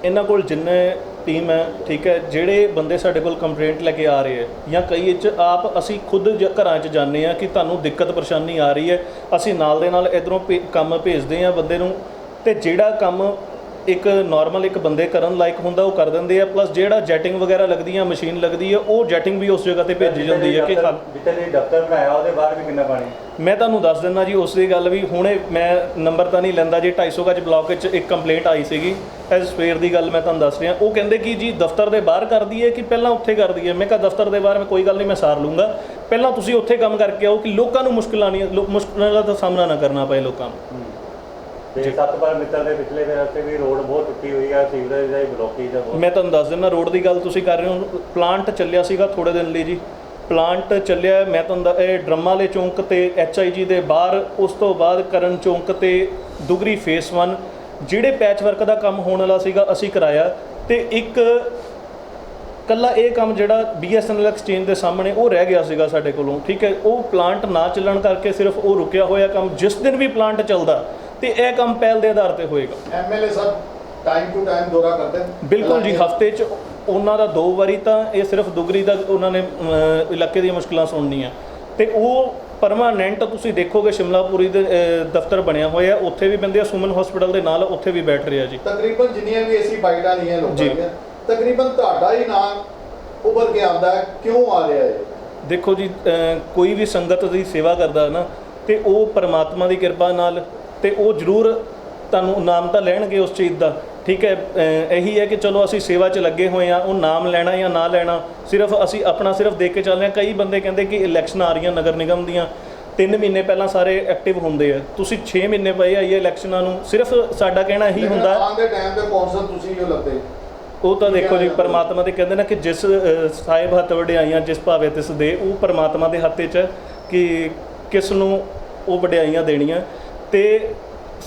ਇਹਨਾਂ ਕੋਲ ਜਿੰਨੇ ਟੀਮ ਹੈ, ਠੀਕ ਹੈ, ਜਿਹੜੇ ਬੰਦੇ ਸਾਡੇ ਕੋਲ ਕੰਪਲੇਂਟ ਲੈ ਕੇ ਆ ਰਹੇ ਹੈ, ਜਾਂ ਕਈ ਚ ਆਪ ਅਸੀਂ ਖੁਦ ਜ- ਘਰਾਂ 'ਚ ਜਾਂਦੇ ਆ ਕਿ ਤੁਹਾਨੂੰ ਦਿੱਕਤ ਪਰੇਸ਼ਾਨੀ ਆ ਰਹੀ ਹੈ, ਅਸੀਂ ਨਾਲ ਦੇ ਨਾਲ ਇਧਰੋਂ ਕੰਮ ਭੇਜਦੇ ਆ ਬੰਦੇ ਨੂੰ, ਤੇ ਜਿਹੜਾ ਕੰਮ ਇੱਕ ਨਾਰਮਲ ਇੱਕ ਬੰਦੇ ਕਰਨ ਲਾਇਕ ਹੁੰਦਾ ਉਹ ਕਰ ਦਿੰਦੇ ਆ ਪਲੱਸ ਜਿਹੜਾ ਜੈਟਿੰਗ ਵਗੈਰਾ ਲੱਗਦੀ ਆ ਮਸ਼ੀਨ ਲੱਗਦੀ ਹੈ ਉਹ ਜੈਟਿੰਗ ਵੀ ਉਸ ਜਗ੍ਹਾ ਤੇ ਭੇਜੀ ਜਾਂਦੀ ਹੈ ਕਿ ਜਿੱਥੇ ਦੀ ਦਫ਼ਤਰ ਬਣਾਇਆ ਉਹਦੇ ਬਾਹਰ ਵੀ ਕਿੰਨਾ ਪਾਣੀ? ਮੈਂ ਤੁਹਾਨੂੰ ਦੱਸ ਦਿੰਦਾ ਜੀ ਉਸ ਦੀ ਗੱਲ ਵੀ ਹੁਣੇ ਮੈਂ ਨੰਬਰ ਤਾਂ ਨਹੀਂ ਲੈਂਦਾ ਜੀ 250 ਗਜ ਬਲਾਕ ਵਿੱਚ ਇੱਕ ਕੰਪਲੇਂਟ ਆਈ ਸੀਗੀ ਐਸ ਸਵੇਰ ਦੀ ਗੱਲ ਮੈਂ ਤੁਹਾਨੂੰ ਦੱਸ ਰਿਹਾ। ਉਹ ਕਹਿੰਦੇ ਕਿ ਜੀ ਦਫ਼ਤਰ ਦੇ ਬਾਹਰ ਕਰ ਦਈਏ ਕਿ ਪਹਿਲਾਂ ਉੱਥੇ ਕਰ ਦਈਏ ਮੈਂ ਕਿਹਾ ਦਫ਼ਤਰ ਦੇ ਬਾਹਰ ਮੈਂ ਕੋਈ ਗੱਲ ਨਹੀਂ ਮੈਂ ਸਾਰ ਲੂੰਗਾ। ਪਹਿਲਾਂ ਤੁਸੀਂ ਉੱਥੇ ਕੰਮ ਕਰਕੇ ਆਓ ਕਿ ਲੋਕਾਂ ਨੂੰ ਮੁਸ਼ਕਲਾਂ ਨਹੀਂ ਮੁਸ਼ਕਲਾਂ ਦਾ ਸਾਹਮਣਾ ਨਾ ਕਰਨਾ ਪਏ ਲੋਕਾਂ ਨੂੰ। ਤੇ ਸਤਪਾਲ ਮਿੱਤਲ ਦੇ ਪਿਛਲੇ ਦੇ ਰਸਤੇ ਵੀ ਰੋਡ ਬਹੁਤ ਟੁੱਟੀ ਹੋਈ ਆ ਸੀਵਰੇਜ ਦਾ ਬਲੋਕੀ ਦਾ ਬਹੁਤ। ਮੈਂ ਤੁਹਾਨੂੰ ਦੱਸ ਦਿੰਦਾ ਰੋਡ ਦੀ ਗੱਲ ਤੁਸੀਂ ਕਰ ਰਹੇ ਹੋ। ਪਲਾਂਟ ਚੱਲਿਆ ਸੀਗਾ ਥੋੜੇ ਦਿਨ ਲਈ ਜੀ। ਪਲਾਂਟ ਚੱਲਿਆ ਮੈਂ ਤੁਹਾਨੂੰ ਇਹ ਡਰਮਾ ਵਾਲੇ ਚੌਂਕ ਤੇ ਐਚਆਈਜੀ ਦੇ ਬਾਹਰ ਉਸ ਤੋਂ ਬਾਅਦ ਕਰਨ ਚੌਂਕ ਤੇ ਦੁਗਰੀ ਫੇਸ 1 ਜਿਹੜੇ ਪੈਚ ਵਰਕ ਦਾ ਕੰਮ ਹੋਣ ਵਾਲਾ ਸੀਗਾ ਅਸੀਂ ਕਰਾਇਆ। ਤੇ ਇੱਕ ਕੱਲਾ ਇਹ ਕੰਮ ਜਿਹੜਾ BSNL ਐਕਸਚੇਂਜ ਦੇ ਸਾਹਮਣੇ ਉਹ ਰਹਿ ਗਿਆ ਸੀਗਾ ਸਾਡੇ ਕੋਲੋਂ ਠੀਕ ਹੈ? ਉਹ ਪਲਾਂਟ ਨਾ ਚੱਲਣ ਕਰਕੇ ਸਿਰਫ ਉਹ ਰੁਕਿਆ ਹੋਇਆ ਕੰਮ ਜਿਸ ਦਿਨ ਵੀ ਪਲਾਂਟ ਚੱਲਦਾ ਤੇ ਇਹ ਕੰਮ ਪਹਿਲ ਦੇ ਆਧਾਰ ਤੇ ਹੋਏਗਾ ਐਮਐਲਏ ਸਾਹਿਬ ਟਾਈਮ ਟੂ ਟਾਈਮ ਦੌਰਾ ਕਰਦੇ ਨੇ? ਬਿਲਕੁਲ ਜੀ ਹਫ਼ਤੇ 'ਚ ਉਹਨਾਂ ਦਾ ਦੋ ਵਾਰੀ ਤਾਂ ਇਹ ਸਿਰਫ ਦੁਗਰੀ ਦਾ ਉਹਨਾਂ ਨੇ ਅਮ, ਇਲਾਕੇ ਦੀਆਂ ਮੁਸ਼ਕਲਾਂ ਸੁਣਨੀਆਂ ਤੇ ਉਹ ਪਰਮਾਨੈਂਟ ਤੁਸੀਂ ਦੇਖੋਗੇ ਸ਼ਿਮਲਾਪੁਰੀ ਦੇ ਅ, ਦਫ਼ਤਰ ਬਣਿਆ ਹੋਇਆ ਉੱਥੇ ਵੀ ਬੰਦੇ ਆ ਸੁਮਨ ਹਸਪੀਟਲ ਦੇ ਨਾਲ ਉੱਥੇ ਵੀ ਬੈਠ ਰਿਹਾ ਜੀ ਤਕਰੀਬਨ ਜਿੰਨੀਆਂ ਵੀ ਅਸੀਂ ਬਾਈਟਾਂ ਲਈਆਂ ਲੋਕਾਂ ਜੀ। ਦੀਆਂ ਤਕਰੀਬਨ ਤੁਹਾਡਾ ਹੀ ਨਾਮ ਉੱਭਰ ਕੇ ਆਉਂਦਾ ਹੈ ਕਿਉਂ ਆ ਰਿਹਾ ਹੈ ਦੇਖੋ ਜੀ ਅ, ਕੋਈ ਵੀ ਸੰਗਤ ਦੀ ਸੇਵਾ ਕਰਦਾ ਨਾ ਤੇ ਉਹ ਪਰਮਾਤਮਾ ਦੀ ਕਿਰਪਾ ਨਾਲ ਤੇ ਉਹ ਜ਼ਰੂਰ ਤੁਹਾਨੂੰ ਨਾਮ ਤਾਂ ਲੈਣਗੇ ਉਸ ਚੀਜ਼ ਦਾ। ਠੀਕ ਹੈ ਇਹੀ ਹੈ ਕਿ ਚਲੋ ਅਸੀਂ ਸੇਵਾ 'ਚ ਲੱਗੇ ਹੋਏ ਆ ਉਹ ਨਾਮ ਲੈਣਾ ਜਾਂ ਨਾ ਲੈਣਾ ਸਿਰਫ ਅਸੀਂ ਆਪਣਾ ਸਿਰਫ ਦੇਖ ਕੇ ਚੱਲ ਰਹੇ ਹਾਂ। ਕਈ ਬੰਦੇ ਕਹਿੰਦੇ ਕਿ ਇਲੈਕਸ਼ਨ ਆ ਰਹੀਆਂ ਨਗਰ ਨਿਗਮ ਦੀਆਂ 3 ਮਹੀਨੇ ਪਹਿਲਾਂ ਸਾਰੇ ਐਕਟਿਵ ਹੁੰਦੇ ਆ। ਤੁਸੀਂ 6 ਮਹੀਨੇ ਪਏ ਆਈਏ ਇਲੈਕਸ਼ਨਾਂ ਨੂੰ ਸਿਰਫ ਸਾਡਾ ਕਹਿਣਾ ਇਹੀ ਹੁੰਦਾ। ਆਉਣ ਦੇ ਟਾਈਮ ਤੇ ਕੌਂਸਲ ਤੁਸੀਂ ਜੋ ਲੱਗਦੇ ਉਹ ਤਾਂ ਦੇਖੋ ਜੀ ਪਰਮਾਤਮਾ ਦੇ ਕਹਿੰਦੇ ਨਾ ਕਿ ਜਿਸ ਸਾਹਿਬ ਹੱਥ ਵਡਿਆਈਆਂ ਜਿਸ ਭਾਵੇ ਤਿਸ ਦੇ ਉਹ ਪਰਮਾਤਮਾ ਦੇ ਹੱਥ 'ਚ ਹੈ ਕਿ ਕਿਸ ਨੂੰ ਉਹ ਵਡਿਆਈਆਂ ਦੇਣੀਆਂ। ਤੇ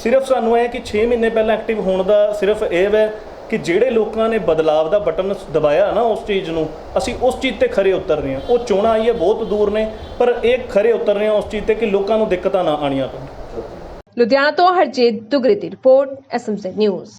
ਸਿਰਫ ਸਾਨੂੰ ਇਹ ਕਿ 6 ਮਹੀਨੇ ਪਹਿਲਾਂ ਐਕਟਿਵ ਹੋਣ ਦਾ ਸਿਰਫ ਇਹ ਹੈ ਕਿ ਜਿਹੜੇ ਲੋਕਾਂ ਨੇ ਬਦਲਾਵ ਦਾ ਬਟਨ ਦਬਾਇਆ ਨਾ ਉਸ ਚੀਜ਼ ਨੂੰ, ਅਸੀਂ ਉਸ ਚੀਜ਼ ਤੇ ਖਰੇ ਉਤਰ ਰਹੇ ਹਾਂ। ਉਹ ਚੋਣਾਂ ਆਈ ਬਹੁਤ ਦੂਰ ਨੇ, ਪਰ ਇਹ ਖਰੇ ਉਤਰ ਰਹੇ ਹਾਂ ਉਸ ਚੀਜ਼ ਤੇ ਕਿ ਲੋਕਾਂ ਨੂੰ ਦਿੱਕਤਾਂ ਨਾ ਆਣੀਆਂ ਪੈਣ। ਲੁਧਿਆਣਾ ਤੋਂ ਹਰਜੀਤ ਦੁਗਰੀ ਦੀ ਰਿਪੋਰਟ ਐਸਐਮਜ਼ੈਡ ਨਿਊਜ਼।